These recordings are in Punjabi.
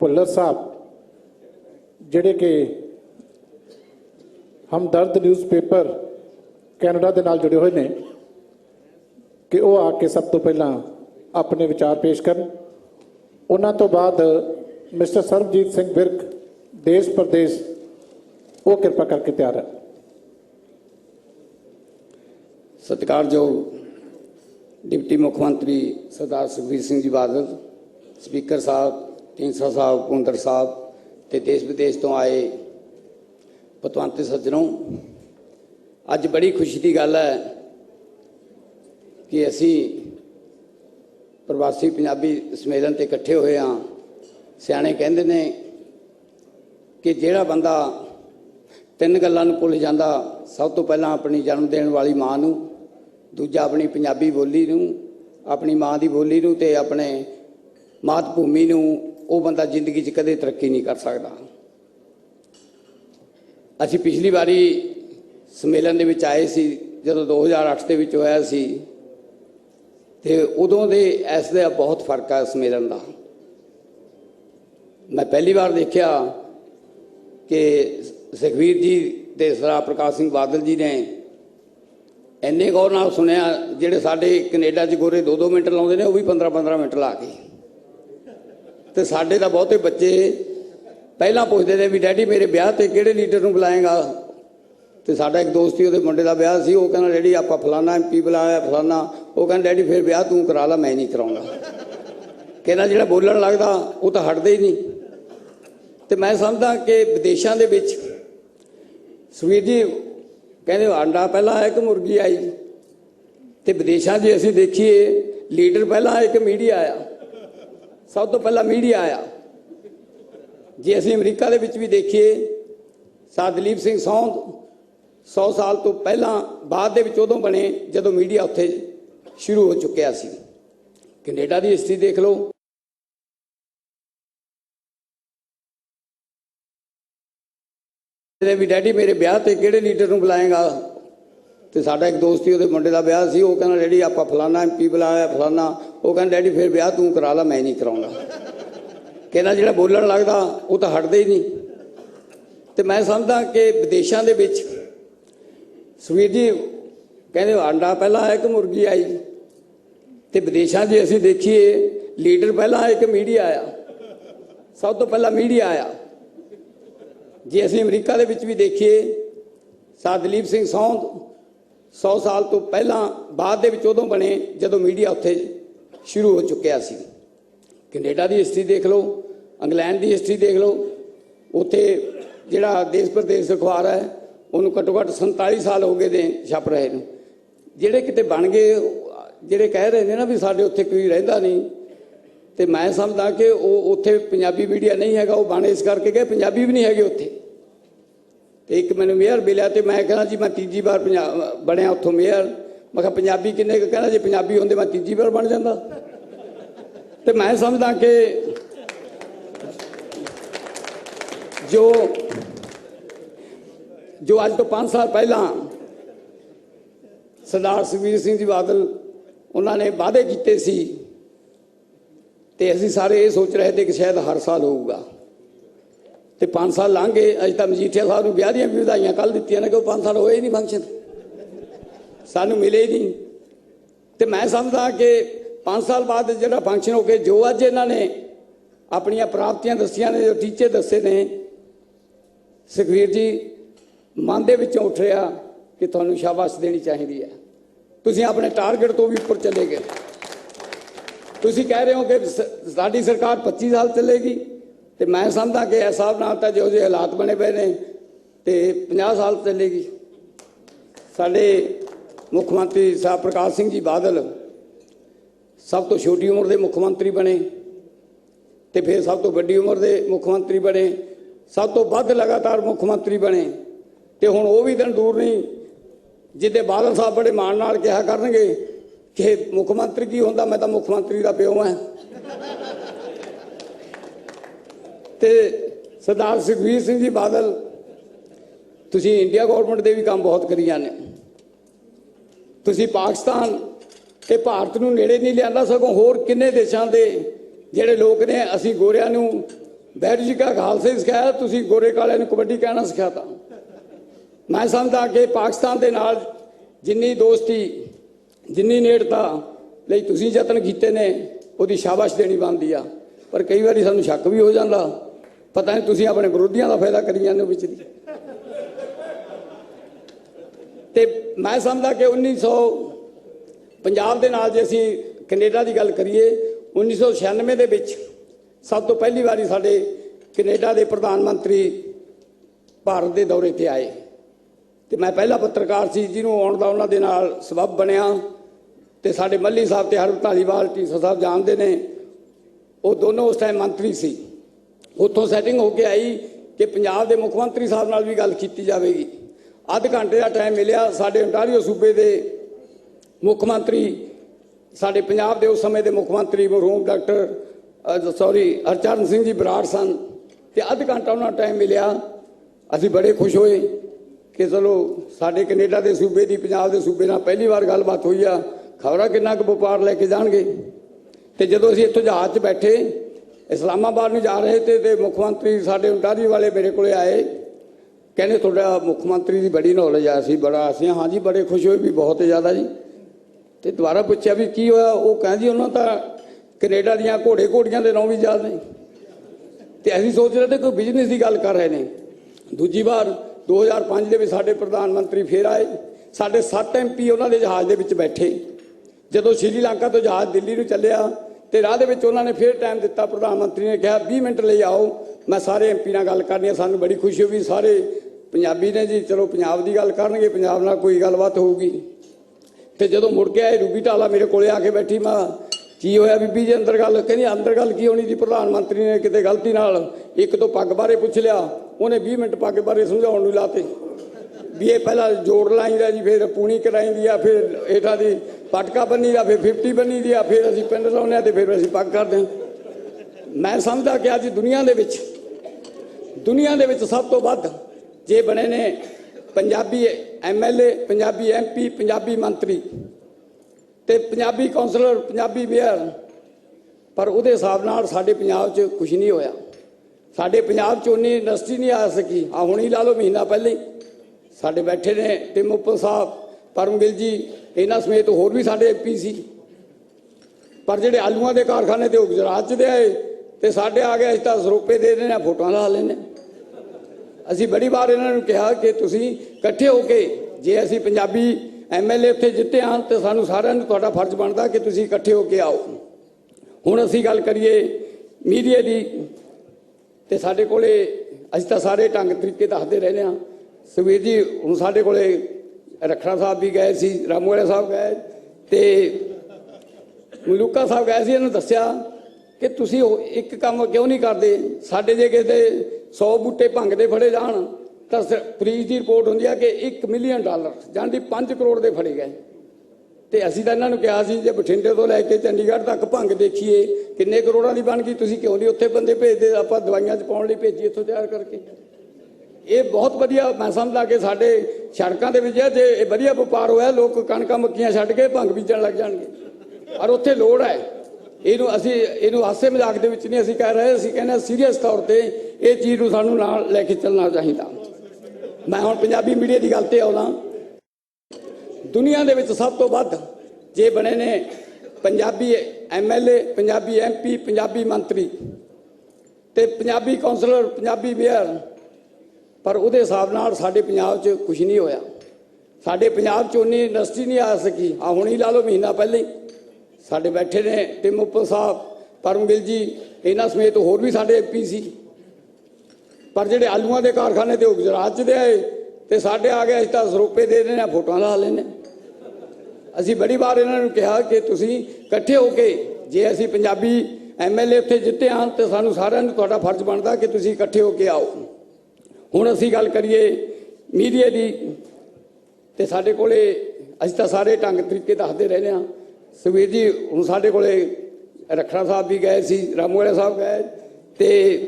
ਭੁੱਲਰ ਸਾਹਿਬ, ਜਿਹੜੇ ਕਿ ਹਮਦਰਦ ਨਿਊਜ਼ਪੇਪਰ ਕੈਨੇਡਾ ਦੇ ਨਾਲ ਜੁੜੇ ਹੋਏ ਨੇ, ਕਿ ਉਹ ਆ ਕੇ ਸਭ ਤੋਂ ਪਹਿਲਾਂ ਆਪਣੇ ਵਿਚਾਰ ਪੇਸ਼ ਕਰਨ। ਉਹਨਾਂ ਤੋਂ ਬਾਅਦ ਮਿਸਟਰ ਸਰਬਜੀਤ ਸਿੰਘ ਵਿਰਕ, ਦੇਸ਼ ਪ੍ਰਦੇਸ਼, ਉਹ ਕਿਰਪਾ ਕਰਕੇ ਤਿਆਰ ਹੈ। ਸਤਿਕਾਰਯੋਗ ਡਿਪਟੀ ਮੁੱਖ ਮੰਤਰੀ ਸਰਦਾਰ ਸੁਖਬੀਰ ਸਿੰਘ ਜੀ ਬਾਦਲ, ਸਪੀਕਰ ਸਾਹਿਬ ਢੀਂਡਸਾ ਸਾਹਿਬ ਕੁੰਦਰ ਸਾਹਿਬ ਤੇ ਦੇਸ਼ ਵਿਦੇਸ਼ ਤੋਂ ਆਏ ਪਤਵੰਤ ਸੱਜਣੋਂ। ਅੱਜ ਬੜੀ ਖੁਸ਼ੀ ਦੀ ਗੱਲ ਹੈ ਕਿ ਅਸੀਂ ਪ੍ਰਵਾਸੀ ਪੰਜਾਬੀ ਸੰਮੇਲਨ ਤੇ ਇਕੱਠੇ ਹੋਏ ਹਾਂ। ਸਿਆਣੇ ਕਹਿੰਦੇ ਨੇ ਕਿ ਜਿਹੜਾ ਬੰਦਾ ਤਿੰਨ ਗੱਲਾਂ ਨੂੰ ਭੁੱਲ ਜਾਂਦਾ, ਸਭ ਤੋਂ ਪਹਿਲਾਂ ਆਪਣੀ ਜਨਮ ਦੇਣ ਵਾਲੀ ਮਾਂ ਨੂੰ, ਦੂਜਾ ਆਪਣੀ ਪੰਜਾਬੀ ਬੋਲੀ ਨੂੰ, ਆਪਣੀ ਮਾਂ ਦੀ ਬੋਲੀ ਨੂੰ ਤੇ ਆਪਣੇ ਮਾਤ ਭੂਮੀ ਨੂੰ ਉਹ ਬੰਦਾ ਜ਼ਿੰਦਗੀ 'ਚ ਕਦੇ ਤਰੱਕੀ ਨਹੀਂ ਕਰ ਸਕਦਾ। ਅਸੀਂ ਪਿਛਲੀ ਵਾਰੀ ਸੰਮੇਲਨ ਦੇ ਵਿੱਚ ਆਏ ਸੀ, ਜਦੋਂ 2008 ਦੇ ਵਿੱਚ ਹੋਇਆ ਸੀ। ਤੇ ਉਦੋਂ ਦੇ ਇਸ ਦਾ ਬਹੁਤ ਫ਼ਰਕ ਹੈ ਸੰਮੇਲਨ ਦਾ। ਮੈਂ ਪਹਿਲੀ ਵਾਰ ਦੇਖਿਆ ਕਿ ਸੁਖਵੀਰ ਜੀ ਤੇ ਸਰਦਾਰ ਪ੍ਰਕਾਸ਼ ਸਿੰਘ ਬਾਦਲ ਜੀ ਨੇ ਇੰਨੇ ਗੌਰ ਨਾਲ ਸੁਣਿਆ, ਜਿਹੜੇ ਸਾਡੇ ਕੈਨੇਡਾ 'ਚ ਗੋਰੇ 2-2 ਮਿੰਟ ਲਾਉਂਦੇ ਨੇ, ਉਹ ਵੀ 15-15 ਮਿੰਟ ਲਾ ਕੇ। ਤੇ ਸਾਡੇ ਤਾਂ ਬਹੁਤੇ ਬੱਚੇ ਪਹਿਲਾਂ ਪੁੱਛਦੇ ਨੇ ਵੀ ਡੈਡੀ ਮੇਰੇ ਵਿਆਹ ਤੇ ਕਿਹੜੇ ਲੀਡਰ ਨੂੰ ਬੁਲਾਏਗਾ? ਤੇ ਸਾਡਾ ਇੱਕ ਦੋਸਤ ਸੀ, ਉਹਦੇ ਮੁੰਡੇ ਦਾ ਵਿਆਹ ਸੀ, ਉਹ ਕਹਿੰਦਾ, ਡੈਡੀ, ਆਪਾਂ ਫਲਾਣਾ ਐਮਪੀ ਬੁਲਾਇਆ ਫਲਾਣਾ ਉਹ ਕਹਿੰਦਾ, ਡੈਡੀ, ਫਿਰ ਵਿਆਹ ਤੂੰ ਕਰਾ ਲਾ, ਮੈਂ ਨਹੀਂ ਕਰਾਉਂਦਾ। ਕਹਿੰਦਾ, ਜਿਹੜਾ ਬੋਲਣ ਲੱਗਦਾ, ਉਹ ਤਾਂ ਹਟਦੇ ਹੀ ਨਹੀਂ। ਤੇ ਮੈਂ ਸਮਝਦਾ ਕਿ ਵਿਦੇਸ਼ਾਂ ਦੇ ਵਿੱਚ ਸੁਵੀਰ ਜੀ ਕਹਿੰਦੇ, ਆਂਡਾ ਪਹਿਲਾਂ ਆਇਆ ਕਿ ਮੁਰਗੀ ਆਈ। ਤੇ ਵਿਦੇਸ਼ਾਂ 'ਚ ਅਸੀਂ ਦੇਖੀਏ, ਲੀਡਰ ਪਹਿਲਾਂ ਆਇਆ ਕਿ ਮੀਡੀਆ ਆਇਆ। ਸਭ ਤੋਂ ਪਹਿਲਾਂ ਮੀਡੀਆ ਆਇਆ। ਜੇ ਅਸੀਂ ਅਮਰੀਕਾ ਦੇ ਵਿੱਚ ਵੀ ਦੇਖੀਏ ਸਾਦਲੀਪ ਸਿੰਘ ਸੌਂਦ 100 ਸਾਲ ਤੋਂ ਪਹਿਲਾਂ ਬਾਅਦ ਦੇ ਵਿੱਚ ਉਦੋਂ ਬਣੇ, ਜਦੋਂ ਮੀਡੀਆ ਉੱਥੇ ਸ਼ੁਰੂ ਹੋ ਚੁੱਕਿਆ ਸੀ। ਕੈਨੇਡਾ ਦੀ ਹਿਸਟਰੀ ਦੇਖ ਲਓ। ਵੀ ਡੈਡੀ ਮੇਰੇ ਵਿਆਹ ਤੇ ਕਿਹੜੇ ਲੀਡਰ ਨੂੰ ਬੁਲਾਏਗਾ? ਤੇ ਸਾਡਾ ਇੱਕ ਦੋਸਤ ਸੀ, ਉਹਦੇ ਮੁੰਡੇ ਦਾ ਵਿਆਹ ਸੀ, ਉਹ ਕਹਿੰਦਾ, ਡੈਡੀ, ਆਪਾਂ ਫਲਾਣਾ ਐਮਪੀ ਬੁਲਾਇਆ ਫਲਾਣਾ ਉਹ ਕਹਿੰਦਾ, ਡੈਡੀ, ਫਿਰ ਵਿਆਹ ਤੂੰ ਕਰਾ ਲਾ, ਮੈਂ ਨਹੀਂ ਕਰਾਉਂਦਾ। ਕਹਿੰਦਾ, ਜਿਹੜਾ ਬੋਲਣ ਲੱਗਦਾ, ਉਹ ਤਾਂ ਹਟਦੇ ਹੀ ਨਹੀਂ। ਤੇ ਮੈਂ ਸਮਝਦਾ ਕਿ ਵਿਦੇਸ਼ਾਂ ਦੇ ਵਿੱਚ ਸੁਵੀਰ ਜੀ, ਕਹਿੰਦੇ, ਆਂਡਾ ਪਹਿਲਾਂ ਆਇਆ ਕਿ ਮੁਰਗੀ ਆਈ ਤੇ ਵਿਦੇਸ਼ਾਂ 'ਚ ਅਸੀਂ ਦੇਖੀਏ, ਲੀਡਰ ਪਹਿਲਾਂ ਆਇਆ ਕਿ ਮੀਡੀਆ ਆਇਆ। ਸਭ ਤੋਂ ਪਹਿਲਾਂ ਮੀਡੀਆ ਆਇਆ। ਜੇ ਅਸੀਂ ਅਮਰੀਕਾ ਦੇ ਵਿੱਚ ਵੀ ਦੇਖੀਏ ਸਾਦਲੀਪ ਸਿੰਘ ਸੌਂਦ 100 ਸਾਲ ਤੋਂ ਪਹਿਲਾਂ ਬਾਅਦ ਦੇ ਵਿੱਚ ਉਦੋਂ ਬਣੇ ਜਦੋਂ ਮੀਡੀਆ ਉੱਥੇ ਸ਼ੁਰੂ ਹੋ ਚੁੱਕਿਆ ਸੀ। ਕੈਨੇਡਾ ਦੀ ਹਿਸਟਰੀ ਦੇਖ ਲਓ, ਇੰਗਲੈਂਡ ਦੀ ਹਿਸਟਰੀ ਦੇਖ ਲਓ, ਉੱਥੇ ਜਿਹੜਾ ਦੇਸ਼ ਪ੍ਰਦੇਸ਼ ਅਖਬਾਰ ਹੈ, ਉਹਨੂੰ ਘੱਟੋ ਘੱਟ 47 ਸਾਲ ਹੋ ਗਏ ਨੇ ਛਪ ਰਹੇ ਨੂੰ। ਜਿਹੜੇ ਕਿਤੇ ਬਣ ਗਏ, ਜਿਹੜੇ ਕਹਿ ਰਹੇ ਨੇ ਨਾ ਵੀ ਸਾਡੇ ਉੱਥੇ ਕੋਈ ਰਹਿੰਦਾ ਨਹੀਂ, ਤੇ ਮੈਂ ਸਮਝਦਾ ਕਿ ਉਹ ਉੱਥੇ ਪੰਜਾਬੀ ਮੀਡੀਆ ਨਹੀਂ ਹੈਗਾ, ਉਹ ਬਣ ਇਸ ਕਰਕੇ ਕਿ ਪੰਜਾਬੀ ਵੀ ਨਹੀਂ ਹੈਗੇ ਉੱਥੇ। ਤੇ ਇੱਕ ਮੈਨੂੰ ਮੇਅਰ ਮਿਲਿਆ ਤੇ ਮੈਂ ਕਹਿੰਦਾ ਜੀ ਮੈਂ ਤੀਜੀ ਵਾਰ ਪੰਜਾਬ ਬਣਿਆ ਉੱਥੋਂ ਮੇਅਰ। ਮੈਂ ਕਿਹਾ, ਪੰਜਾਬੀ ਕਿੰਨੇ ਕੁ ਕਹਿੰਦਾ, ਜੇ ਪੰਜਾਬੀ ਹੁੰਦੇ ਮੈਂ ਤੀਜੀ ਵਾਰ ਬਣ ਜਾਂਦਾ। ਤੇ ਮੈਂ ਸਮਝਦਾ ਕਿ ਜੋ ਜੋ ਅੱਜ ਤੋਂ 5 ਸਾਲ ਪਹਿਲਾਂ ਸਰਦਾਰ ਸੁਖਬੀਰ ਸਿੰਘ ਜੀ ਬਾਦਲ ਉਹਨਾਂ ਨੇ ਵਾਅਦੇ ਕੀਤੇ ਸੀ, ਤੇ ਅਸੀਂ ਸਾਰੇ ਇਹ ਸੋਚ ਰਹੇ ਤੇ ਕਿ ਸ਼ਾਇਦ ਹਰ ਸਾਲ ਹੋਊਗਾ। ਤੇ 5 ਸਾਲ ਲੰਘ ਗਏ ਅਜੇ ਤਾਂ ਮਜੀਠੀਆ ਸਾਹਿਬ ਨੂੰ ਵਿਆਹ ਦੀਆਂ ਵੀ ਵਧਾਈਆਂ ਕੱਲ ਦਿੱਤੀਆਂ ਨੇ ਕਿ ਉਹ 5 ਸਾਲ ਹੋਏ ਨਹੀਂ ਫੰਕਸ਼ਨ ਸਾਨੂੰ ਮਿਲੇ ਨਹੀਂ। ਤੇ ਮੈਂ ਸਮਝਦਾ ਕਿ 5 ਸਾਲ ਬਾਅਦ ਜਿਹੜਾ ਫੰਕਸ਼ਨ ਹੋ ਕੇ ਜੋ ਅੱਜ ਇਹਨਾਂ ਨੇ ਆਪਣੀਆਂ ਪ੍ਰਾਪਤੀਆਂ ਦੱਸੀਆਂ ਨੇ, ਜੋ ਟੀਚੇ ਦੱਸੇ ਨੇ, ਸੁਖਵੀਰ ਜੀ, ਮਨ ਦੇ ਵਿੱਚੋਂ ਉੱਠ ਰਿਹਾ ਕਿ ਤੁਹਾਨੂੰ ਸ਼ਾਬਾਸ਼ ਦੇਣੀ ਚਾਹੀਦੀ ਹੈ। ਤੁਸੀਂ ਆਪਣੇ ਟਾਰਗੇਟ ਤੋਂ ਵੀ ਉੱਪਰ ਚਲੇ ਗਏ। ਤੁਸੀਂ ਕਹਿ ਰਹੇ ਹੋ ਕਿ ਸ- ਸਾਡੀ ਸਰਕਾਰ 25 ਸਾਲ ਚੱਲੇਗੀ। ਤੇ ਮੈਂ ਸਮਝਦਾ ਕਿ ਇਸ ਹਿਸਾਬ ਨਾਲ ਤਾਂ ਜੋ ਜਿਹੇ ਹਾਲਾਤ ਬਣੇ ਪਏ ਨੇ ਤੇ 50 ਸਾਲ ਚੱਲੇਗੀ। ਸਾਡੇ ਮੁੱਖ ਮੰਤਰੀ ਸਾਹਿਬ ਪ੍ਰਕਾਸ਼ ਸਿੰਘ ਜੀ ਬਾਦਲ ਸਭ ਤੋਂ ਛੋਟੀ ਉਮਰ ਦੇ ਮੁੱਖ ਮੰਤਰੀ ਬਣੇ ਤੇ ਫਿਰ ਸਭ ਤੋਂ ਵੱਡੀ ਉਮਰ ਦੇ ਮੁੱਖ ਮੰਤਰੀ ਬਣੇ, ਸਭ ਤੋਂ ਵੱਧ ਲਗਾਤਾਰ ਮੁੱਖ ਮੰਤਰੀ ਬਣੇ ਤੇ ਹੁਣ ਉਹ ਵੀ ਦਿਨ ਦੂਰ ਨਹੀਂ ਜਿੱਦੇ ਬਾਦਲ ਸਾਹਿਬ ਬੜੇ ਮਾਣ ਨਾਲ ਕਿਹਾ ਕਰਨਗੇ ਕਿ ਮੁੱਖ ਮੰਤਰੀ ਕੀ ਹੁੰਦਾ, ਮੈਂ ਤਾਂ ਮੁੱਖ ਮੰਤਰੀ ਦਾ ਪਿਓ ਹਾਂ। ਤੇ ਸਰਦਾਰ ਸੁਖਬੀਰ ਸਿੰਘ ਜੀ ਬਾਦਲ, ਤੁਸੀਂ ਇੰਡੀਆ ਗਵਰਨਮੈਂਟ ਦੇ ਵੀ ਕੰਮ ਬਹੁਤ ਕਰੀ ਜਾਂਦੇ ਤੁਸੀਂ ਪਾਕਿਸਤਾਨ ਤੇ ਭਾਰਤ ਨੂੰ ਨੇੜੇ ਨਹੀਂ ਲਿਆਂਦਾ ਸਗੋਂ ਹੋਰ ਕਿੰਨੇ ਦੇਸ਼ਾਂ ਦੇ ਜਿਹੜੇ ਲੋਕ ਨੇ, ਅਸੀਂ ਗੋਰਿਆਂ ਨੂੰ ਬੈਠ ਜੀ ਕਾ ਖਾਲਸੇ ਸਿਖਾਇਆ, ਤੁਸੀਂ ਗੋਰੇ ਕਾਲਿਆਂ ਨੂੰ ਕਬੱਡੀ ਕਹਿਣਾ ਸਿਖਾਤਾ। ਮੈਂ ਸਮਝਦਾ ਕਿ ਪਾਕਿਸਤਾਨ ਦੇ ਨਾਲ ਜਿੰਨੀ ਦੋਸਤੀ, ਜਿੰਨੀ ਨੇੜਤਾ ਲਈ ਤੁਸੀਂ ਯਤਨ ਕੀਤੇ ਨੇ, ਉਹਦੀ ਸ਼ਾਬਾਸ਼ ਦੇਣੀ ਬਣਦੀ ਆ। ਪਰ ਕਈ ਵਾਰੀ ਸਾਨੂੰ ਸ਼ੱਕ ਵੀ ਹੋ ਜਾਂਦਾ ਪਤਾ ਨਹੀਂ ਤੁਸੀਂ ਆਪਣੇ ਵਿਰੋਧੀਆਂ ਦਾ ਫਾਇਦਾ ਕਰੀ ਜਾਂਦੇ ਹੋ ਵਿੱਚ ਦੀ। ਤੇ ਮੈਂ ਸਮਝਦਾ ਕਿ 1900 ਪੰਜਾਬ ਦੇ ਨਾਲ ਜੇ ਅਸੀਂ ਕੈਨੇਡਾ ਦੀ ਗੱਲ ਕਰੀਏ 1996 ਦੇ ਵਿੱਚ ਸਭ ਤੋਂ ਪਹਿਲੀ ਵਾਰੀ ਸਾਡੇ ਕੈਨੇਡਾ ਦੇ ਪ੍ਰਧਾਨ ਮੰਤਰੀ ਭਾਰਤ ਦੇ ਦੌਰੇ ਤੇ ਆਏ। ਤੇ ਮੈਂ ਪਹਿਲਾ ਪੱਤਰਕਾਰ ਸੀ, ਜਿਹਨੂੰ ਆਉਣ ਦਾ ਉਹਨਾਂ ਦੇ ਨਾਲ ਸਬਬ ਬਣਿਆ। ਤੇ ਸਾਡੇ ਮੱਲੀ ਸਾਹਿਬ ਤੇ ਹਰਬ ਧਾਲੀਵਾਲ ਢੀਂਸਾ ਸਾਹਿਬ ਜਾਣਦੇ ਨੇ। ਉਹ ਦੋਨੋਂ ਉਸ ਟਾਈਮ ਮੰਤਰੀ ਸੀ। ਉੱਥੋਂ ਸੈਟਿੰਗ ਹੋ ਕੇ ਆਈ ਕਿ ਪੰਜਾਬ ਦੇ ਮੁੱਖ ਮੰਤਰੀ ਸਾਹਿਬ ਨਾਲ ਵੀ ਗੱਲ ਕੀਤੀ ਜਾਵੇਗੀ। ਅੱਧ ਘੰਟੇ ਦਾ ਟਾਈਮ ਮਿਲਿਆ ਸਾਡੇ ਅੰਟਾਰੀਓ ਸੂਬੇ ਦੇ ਮੁੱਖ ਮੰਤਰੀ, ਸਾਡੇ ਪੰਜਾਬ ਦੇ ਉਸ ਸਮੇਂ ਦੇ ਮੁੱਖ ਮੰਤਰੀ ਮਰਹੂਮ ਡਾਕਟਰ ਸੌਰੀ ਹਰਚਰਨ ਸਿੰਘ ਜੀ ਬਰਾੜ ਸਨ ਤੇ ਅੱਧ ਘੰਟਾ ਉਹਨਾਂ ਟਾਈਮ ਮਿਲਿਆ। ਅਸੀਂ ਬੜੇ ਖੁਸ਼ ਹੋਏ ਕਿ ਚਲੋ ਸਾਡੇ ਕੈਨੇਡਾ ਦੇ ਸੂਬੇ ਦੀ, ਪੰਜਾਬ ਦੇ ਸੂਬੇ ਨਾਲ ਪਹਿਲੀ ਵਾਰ ਗੱਲਬਾਤ ਹੋਈ ਆ। ਖਬਰਾਂ ਕਿੰਨਾ ਕੁ ਵਪਾਰ ਲੈ ਕੇ ਜਾਣਗੇ। ਤੇ ਜਦੋਂ ਅਸੀਂ ਇੱਥੋਂ ਜਹਾਜ਼ 'ਚ ਬੈਠੇ ਇਸਲਾਮਾਬਾਦ ਨੂੰ ਜਾ ਰਹੇ ਤੇ ਤੇ ਮੁੱਖ ਮੰਤਰੀ ਸਾਡੇ ਉਡਾਰੀ ਵਾਲੇ ਮੇਰੇ ਕੋਲੇ ਆਏ। ਕਹਿੰਦੇ ਤੁਹਾਡਾ ਮੁੱਖ ਮੰਤਰੀ ਦੀ ਬੜੀ ਨੌਲੇਜ ਆ, ਅਸੀਂ ਬੜਾ, ਅਸੀਂ ਹਾਂਜੀ ਬੜੇ ਖੁਸ਼ ਹੋਏ ਵੀ ਬਹੁਤ ਜ਼ਿਆਦਾ ਜੀ। ਤੇ ਦੁਬਾਰਾ ਪੁੱਛਿਆ ਵੀ ਕੀ ਹੋਇਆ, ਉਹ ਕਹਿੰਦੀ ਉਹਨਾਂ ਤਾਂ ਕੈਨੇਡਾ ਦੀਆਂ ਘੋੜੇ ਘੋੜੀਆਂ ਦੇ ਨਾਂ ਵੀ ਯਾਦ ਨੇ। ਤੇ ਅਸੀਂ ਸੋਚ ਰਹੇ ਤੇ ਕੋਈ ਬਿਜ਼ਨਸ ਦੀ ਗੱਲ ਕਰ ਰਹੇ ਨੇ। ਦੂਜੀ ਵਾਰ 2005 ਦੇ ਵਿੱਚ ਸਾਡੇ ਪ੍ਰਧਾਨ ਮੰਤਰੀ ਫੇਰ ਆਏ। ਸਾਡੇ 7 ਐਮਪੀ ਉਹਨਾਂ ਦੇ ਜਹਾਜ਼ ਦੇ ਵਿੱਚ ਬੈਠੇ। ਜਦੋਂ ਸ਼੍ਰੀਲੰਕਾ ਤੋਂ ਜਹਾਜ਼ ਦਿੱਲੀ ਨੂੰ ਚੱਲਿਆ ਤੇ ਰਾਹ ਦੇ ਵਿੱਚ ਉਹਨਾਂ ਨੇ ਫਿਰ ਟਾਈਮ ਦਿੱਤਾ, ਪ੍ਰਧਾਨ ਮੰਤਰੀ ਨੇ ਕਿਹਾ 20 ਮਿੰਟ ਲਈ ਆਓ, ਮੈਂ ਸਾਰੇ ਐਮਪੀ ਨਾਲ ਗੱਲ ਕਰਨੀ ਹੈ ਸਾਨੂੰ ਬੜੀ ਖੁਸ਼ੀ ਹੋਈ ਸਾਰੇ ਪੰਜਾਬੀ ਨੇ ਜੀ, ਚਲੋ ਪੰਜਾਬ ਦੀ ਗੱਲ ਕਰਨਗੇ, ਪੰਜਾਬ ਨਾਲ ਕੋਈ ਗੱਲਬਾਤ ਹੋਊਗੀ ਤੇ ਜਦੋਂ ਮੁੜ ਕੇ ਆਏ, ਰੂਬੀ ਢਾਲਾ ਮੇਰੇ ਕੋਲੇ ਆ ਕੇ ਬੈਠੀ, ਮਾਂ ਕੀ ਹੋਇਆ ਬੀਬੀ ਜੀ, ਅੰਦਰ ਗੱਲ, ਕਹਿੰਦੀ, ਅੰਦਰ ਗੱਲ ਕੀ ਹੋਣੀ ਜੀ? ਪ੍ਰਧਾਨ ਮੰਤਰੀ ਨੇ ਕਿਤੇ ਗਲਤੀ ਨਾਲ ਇੱਕ ਤੋਂ ਪੱਗ ਬਾਰੇ ਪੁੱਛ ਲਿਆ, ਉਹਨੇ 20 ਮਿੰਟ ਪੱਗ ਬਾਰੇ ਸਮਝਾਉਣ ਨੂੰ ਲਾਤੇ। ਵੀ ਇਹ ਪਹਿਲਾਂ ਜੋੜ ਲਾਈਦਾ ਜੀ, ਫਿਰ ਪੂਣੀ ਕਰਾਈਦੀ ਆ, ਫਿਰ ਹੇਠਾਂ ਦੀ ਪਟਕਾ ਬੰਨੀ ਦਾ, ਫਿਰ 50 ਬੰਨੀ ਦੀ ਆ, ਫਿਰ ਅਸੀਂ ਪਿੰਡ ਲਾਉਂਦੇ ਆ ਤੇ ਫਿਰ ਅਸੀਂ ਪੱਗ ਕਰਦੇ ਹਾਂ। ਮੈਂ ਸਮਝਦਾ ਕਿ ਅੱਜ ਦੁਨੀਆ ਦੇ ਵਿੱਚ, ਦੁਨੀਆ ਦੇ ਵਿੱਚ ਸਭ ਤੋਂ ਵੱਧ ਜੇ ਬਣੇ ਨੇ ਪੰਜਾਬੀ ਐਮਐਲਏ ਪੰਜਾਬੀ ਐਮਪੀ ਪੰਜਾਬੀ ਮੰਤਰੀ ਤੇ ਪੰਜਾਬੀ ਕਾਉਂਸਲਰ ਪੰਜਾਬੀ ਮੇਅਰ। ਪਰ ਉਹਦੇ ਹਿਸਾਬ ਨਾਲ ਸਾਡੇ ਪੰਜਾਬ 'ਚ ਕੁਝ ਨਹੀਂ ਹੋਇਆ। ਸਾਡੇ ਪੰਜਾਬ 'ਚ ਉਨੀ ਇੰਡਸਟਰੀ ਨਹੀਂ ਆ ਸਕੀ। ਆ ਹੁਣੀ ਲਾ ਲਓ ਮਹੀਨਾ ਪਹਿਲੇ ਹੀ। ਸਾਡੇ ਬੈਠੇ ਨੇ ਟਿਮ ਉੱਪਲ ਸਾਹਿਬ ਪਰਮਗਿਲ ਜੀ ਇਹਨਾਂ ਸਮੇਤ ਹੋਰ ਵੀ ਸਾਡੇ ਐਮਪੀ ਸੀ। ਪਰ ਜਿਹੜੇ ਆਲੂਆਂ ਦੇ ਕਾਰਖਾਨੇ ਤੇ ਉਹ ਗੁਜਰਾਤ 'ਚ ਦੇ ਆਏ ਤੇ ਸਾਡੇ ਆ ਗਏ, ਅਸੀਂ ਤਾਂ ਸਰੋਪੇ ਦੇ ਰਹੇ ਨੇ ਫੋਟੋਆਂ ਲਾ ਲੈਨੇ ਅਸੀਂ ਬੜੀ ਵਾਰ ਇਹਨਾਂ ਨੂੰ ਕਿਹਾ ਕਿ ਤੁਸੀਂ ਇਕੱਠੇ ਹੋ ਕੇ ਜੇ ਅਸੀਂ ਪੰਜਾਬੀ ਐਮਐਲਏ ਉੱਥੇ ਜਿੱਤੇ ਹਾਂ, ਤੇ ਸਾਨੂੰ ਸਾਰਿਆਂ ਨੂੰ ਤੁਹਾਡਾ ਫਰਜ਼ ਬਣਦਾ ਕਿ ਤੁਸੀਂ ਇਕੱਠੇ ਹੋ ਕੇ ਆਓ। ਹੁਣ ਅਸੀਂ ਗੱਲ ਕਰੀਏ ਮੀਡੀਆ ਦੀ, ਤੇ ਸਾਡੇ ਕੋਲੇ ਅਸੀਂ ਤਾਂ ਸਾਰੇ ਢੰਗ ਤਰੀਕੇ ਦੱਸਦੇ ਰਹਿੰਦੇ ਹਾਂ। ਸੁਖਬੀਰ ਜੀ, ਹੁਣ ਸਾਡੇ ਕੋਲੇ ਰਖੜਾ ਸਾਹਿਬ ਵੀ ਗਏ ਸੀ ਰਾਮੂਵਾਲੇ ਸਾਹਿਬ ਗਏ ਤੇ ਮਲੂਕਾ ਸਾਹਿਬ ਗਏ ਸੀ, ਇਹਨੂੰ ਦੱਸਿਆ ਕਿ ਤੁਸੀਂ ਉਹ ਇੱਕ ਕੰਮ ਕਿਉਂ ਨਹੀਂ ਕਰਦੇ? ਸਾਡੇ ਜੇ ਕਿਤੇ 100 ਬੂਟੇ ਭੰਗ ਦੇ ਫੜੇ ਜਾਣ, ਤਾਂ ਸ- ਪੁਲਿਸ ਦੀ ਰਿਪੋਰਟ ਹੁੰਦੀ ਆ ਕਿ 1 ਮਿਲੀਅਨ ਡਾਲਰ ਜਾਂਦੀ 5 ਕਰੋੜ ਦੇ ਫੜੇ ਗਏ। ਤੇ ਅਸੀਂ ਤਾਂ ਇਹਨਾਂ ਨੂੰ ਕਿਹਾ ਸੀ, ਜੇ ਬਠਿੰਡੇ ਤੋਂ ਲੈ ਕੇ ਚੰਡੀਗੜ੍ਹ ਤੱਕ ਭੰਗ ਦੇਖੀਏ, ਕਿੰਨੇ ਕਰੋੜਾਂ ਦੀ ਬਣ ਗਈ, ਤੁਸੀਂ ਕਿਉਂ ਨਹੀਂ ਉੱਥੇ ਬੰਦੇ ਭੇਜਦੇ? ਆਪਾਂ ਦਵਾਈਆਂ 'ਚ ਪਾਉਣ ਲਈ ਭੇਜੀ ਇੱਥੋਂ ਤਿਆਰ ਕਰਕੇ। ਇਹ ਬਹੁਤ ਵਧੀਆ ਮੈਂ ਸਮਝਦਾ ਕਿ ਸਾਡੇ ਸੜਕਾਂ ਦੇ ਵਿੱਚ ਜੇ ਇਹ ਵਧੀਆ ਵਪਾਰ ਹੋਇਆ, ਲੋਕ ਕਣਕਾਂ ਮੱਕੀਆਂ ਛੱਡ ਕੇ ਭੰਗ ਬੀਜਣ ਲੱਗ ਜਾਣਗੇ। ਔਰ ਉੱਥੇ ਲੋੜ ਹੈ। ਇਹਨੂੰ ਅਸੀਂ, ਇਹਨੂੰ ਹਾਸੇ ਮਜ਼ਾਕ ਦੇ ਵਿੱਚ ਨਹੀਂ ਅਸੀਂ ਕਹਿ ਰਹੇ, ਅਸੀਂ ਕਹਿੰਦੇ ਸੀਰੀਅਸ ਤੌਰ ਤੇ ਇਹ ਚੀਜ਼ ਨੂੰ ਸਾਨੂੰ ਨਾਲ ਲੈ ਕੇ ਚੱਲਣਾ ਚਾਹੀਦਾ। ਮੈਂ ਹੁਣ ਪੰਜਾਬੀ ਮੀਡੀਆ ਦੀ ਗੱਲ ਤੇ ਆਉਣਾ ਦੁਨੀਆ ਦੇ ਵਿੱਚ ਸਭ ਤੋਂ ਵੱਧ ਜੇ ਬਣੇ ਨੇ ਪੰਜਾਬੀ ਐਮਐਲਏ ਪੰਜਾਬੀ ਐਮਪੀ ਪੰਜਾਬੀ ਮੰਤਰੀ ਤੇ ਪੰਜਾਬੀ ਕਾਉਂਸਲਰ ਪੰਜਾਬੀ ਮੇਅਰ ਪਰ ਉਹਦੇ ਹਿਸਾਬ ਨਾਲ ਸਾਡੇ ਪੰਜਾਬ 'ਚ ਕੁਝ ਨਹੀਂ ਹੋਇਆ। ਸਾਡੇ ਪੰਜਾਬ 'ਚ ਉਨੀ ਇੰਡਸਟਰੀ ਨਹੀਂ ਆ ਸਕੀ। ਆ ਹੁਣ ਹੀ ਲਾ ਲਓ ਮਹੀਨਾ ਪਹਿਲੇ ਸਾਡੇ ਬੈਠੇ ਨੇ ਟਿਮ ਉੱਪਲ ਸਾਹਿਬ ਪਰਮਗਿਲ ਜੀ, ਇਹਨਾਂ ਸਮੇਤ ਹੋਰ ਵੀ ਸਾਡੇ ਐਮਪੀ ਸੀ। ਪਰ ਜਿਹੜੇ ਆਲੂਆਂ ਦੇ ਕਾਰਖਾਨੇ ਤੇ ਉਹ ਗੁਜਰਾਤ 'ਚ ਦੇ ਆਏ, ਤੇ ਸਾਡੇ ਆ ਗਏ, ਅਸੀਂ ਤਾਂ ਸਰੋਪੇ ਦੇ ਰਹੇ ਨੇ ਫੋਟੋਆਂ ਲਾ ਲੈਨੇ ਅਸੀਂ ਬੜੀ ਵਾਰ ਇਹਨਾਂ ਨੂੰ ਕਿਹਾ ਕਿ ਤੁਸੀਂ ਇਕੱਠੇ ਹੋ ਕੇ ਜੇ ਅਸੀਂ ਪੰਜਾਬੀ ਐਮਐਲਏ ਉੱਥੇ ਜਿੱਤੇ ਹਾਂ, ਤੇ ਸਾਨੂੰ ਸਾਰਿਆਂ ਨੂੰ ਤੁਹਾਡਾ ਫਰਜ਼ ਬਣਦਾ ਕਿ ਤੁਸੀਂ ਇਕੱਠੇ ਹੋ ਕੇ ਆਓ। ਹੁਣ ਅਸੀਂ ਗੱਲ ਕਰੀਏ ਮੀਡੀਆ ਦੀ, ਤੇ ਸਾਡੇ ਕੋਲੇ ਅਸੀਂ ਤਾਂ ਸਾਰੇ ਢੰਗ ਤਰੀਕੇ ਦੱਸਦੇ ਰਹਿੰਦੇ ਹਾਂ। ਸੁਖਬੀਰ ਜੀ, ਹੁਣ ਸਾਡੇ ਕੋਲੇ ਰਖੜਾ ਸਾਹਿਬ ਵੀ ਗਏ ਸੀ ਰਾਮੂਵਾਲੇ ਸਾਹਿਬ ਗਏ, ਤੇ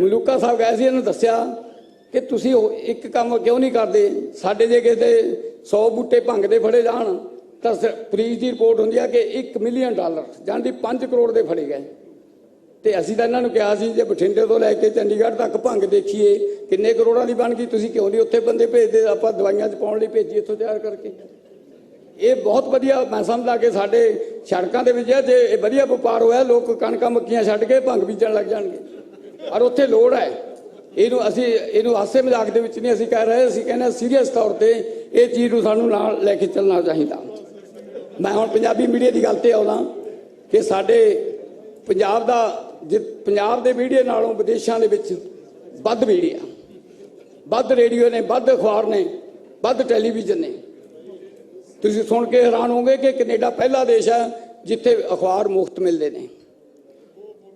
ਮਲੂਕਾ ਸਾਹਿਬ ਗਏ ਸੀ, ਇਹਨੂੰ ਦੱਸਿਆ ਕਿ ਤੁਸੀਂ ਉਹ ਇੱਕ ਕੰਮ ਕਿਉਂ ਨਹੀਂ ਕਰਦੇ? ਸਾਡੇ ਜੇ ਕਿਤੇ 100 ਬੂਟੇ ਭੰਗ ਦੇ ਫੜੇ ਜਾਣ, ਤਾਂ ਸ- ਪੁਲਿਸ ਦੀ ਰਿਪੋਰਟ ਹੁੰਦੀ ਆ ਕਿ 1 ਮਿਲੀਅਨ ਡਾਲਰ, ਜਾਣੀ 5 ਕਰੋੜ ਦੇ ਫੜੇ ਗਏ। ਤੇ ਅਸੀਂ ਤਾਂ ਇਹਨਾਂ ਨੂੰ ਕਿਹਾ ਸੀ ਜੇ ਬਠਿੰਡੇ ਤੋਂ ਲੈ ਕੇ ਚੰਡੀਗੜ੍ਹ ਤੱਕ ਭੰਗ ਦੇਖੀਏ, ਕਿੰਨੇ ਕਰੋੜਾਂ ਦੀ ਬਣ ਗਈ, ਤੁਸੀਂ ਕਿਉਂ ਨਹੀਂ ਉੱਥੇ ਬੰਦੇ ਭੇਜਦੇ? ਆਪਾਂ ਦਵਾਈਆਂ 'ਚ ਪਾਉਣ ਲਈ ਭੇਜੀ ਇੱਥੋਂ ਤਿਆਰ ਕਰਕੇ। ਇਹ ਬਹੁਤ ਵਧੀਆ ਮੈਂ ਸਮਝਦਾ ਕਿ ਸਾਡੇ ਸੜਕਾਂ ਦੇ ਵਿੱਚ ਜੇ ਇਹ ਵਧੀਆ ਵਪਾਰ ਹੋਇਆ, ਲੋਕ ਕਣਕਾਂ ਮੱਕੀਆਂ ਛੱਡ ਕੇ ਭੰਗ ਬੀਜਣ ਲੱਗ ਜਾਣਗੇ। ਔਰ ਉੱਥੇ ਲੋੜ ਹੈ। ਇਹਨੂੰ ਅਸੀਂ, ਇਹਨੂੰ ਹਾਸੇ ਮਜ਼ਾਕ ਦੇ ਵਿੱਚ ਨਹੀਂ ਅਸੀਂ ਕਹਿ ਰਹੇ, ਅਸੀਂ ਕਹਿੰਦੇ ਸੀਰੀਅਸ ਤੌਰ ਤੇ ਇਹ ਚੀਜ਼ ਨੂੰ ਸਾਨੂੰ ਨਾਲ ਲੈ ਕੇ ਚੱਲਣਾ ਚਾਹੀਦਾ। ਮੈਂ ਹੁਣ ਪੰਜਾਬੀ ਮੀਡੀਆ ਦੀ ਗੱਲ ਤੇ ਆਉਣਾ ਕਿ ਸਾਡੇ ਪੰਜਾਬ ਦਾ ਪੰਜਾਬ ਦੇ ਮੀਡੀਆ ਨਾਲੋਂ ਵਿਦੇਸ਼ਾਂ ਦੇ ਵਿੱਚ ਵੱਧ ਮੀਡੀਆ, ਵੱਧ ਰੇਡੀਓ ਨੇ, ਵੱਧ ਅਖਬਾਰ ਨੇ, ਵੱਧ ਟੈਲੀਵਿਜ਼ਨ ਨੇ, ਤੁਸੀਂ ਸੁਣ ਕੇ ਹੈਰਾਨ ਹੋਗੇ ਕਿ ਕੈਨੇਡਾ ਪਹਿਲਾ ਦੇਸ਼ ਹੈ ਜਿੱਥੇ ਅਖਬਾਰ ਮੁਫਤ ਮਿਲਦੇ ਨੇ।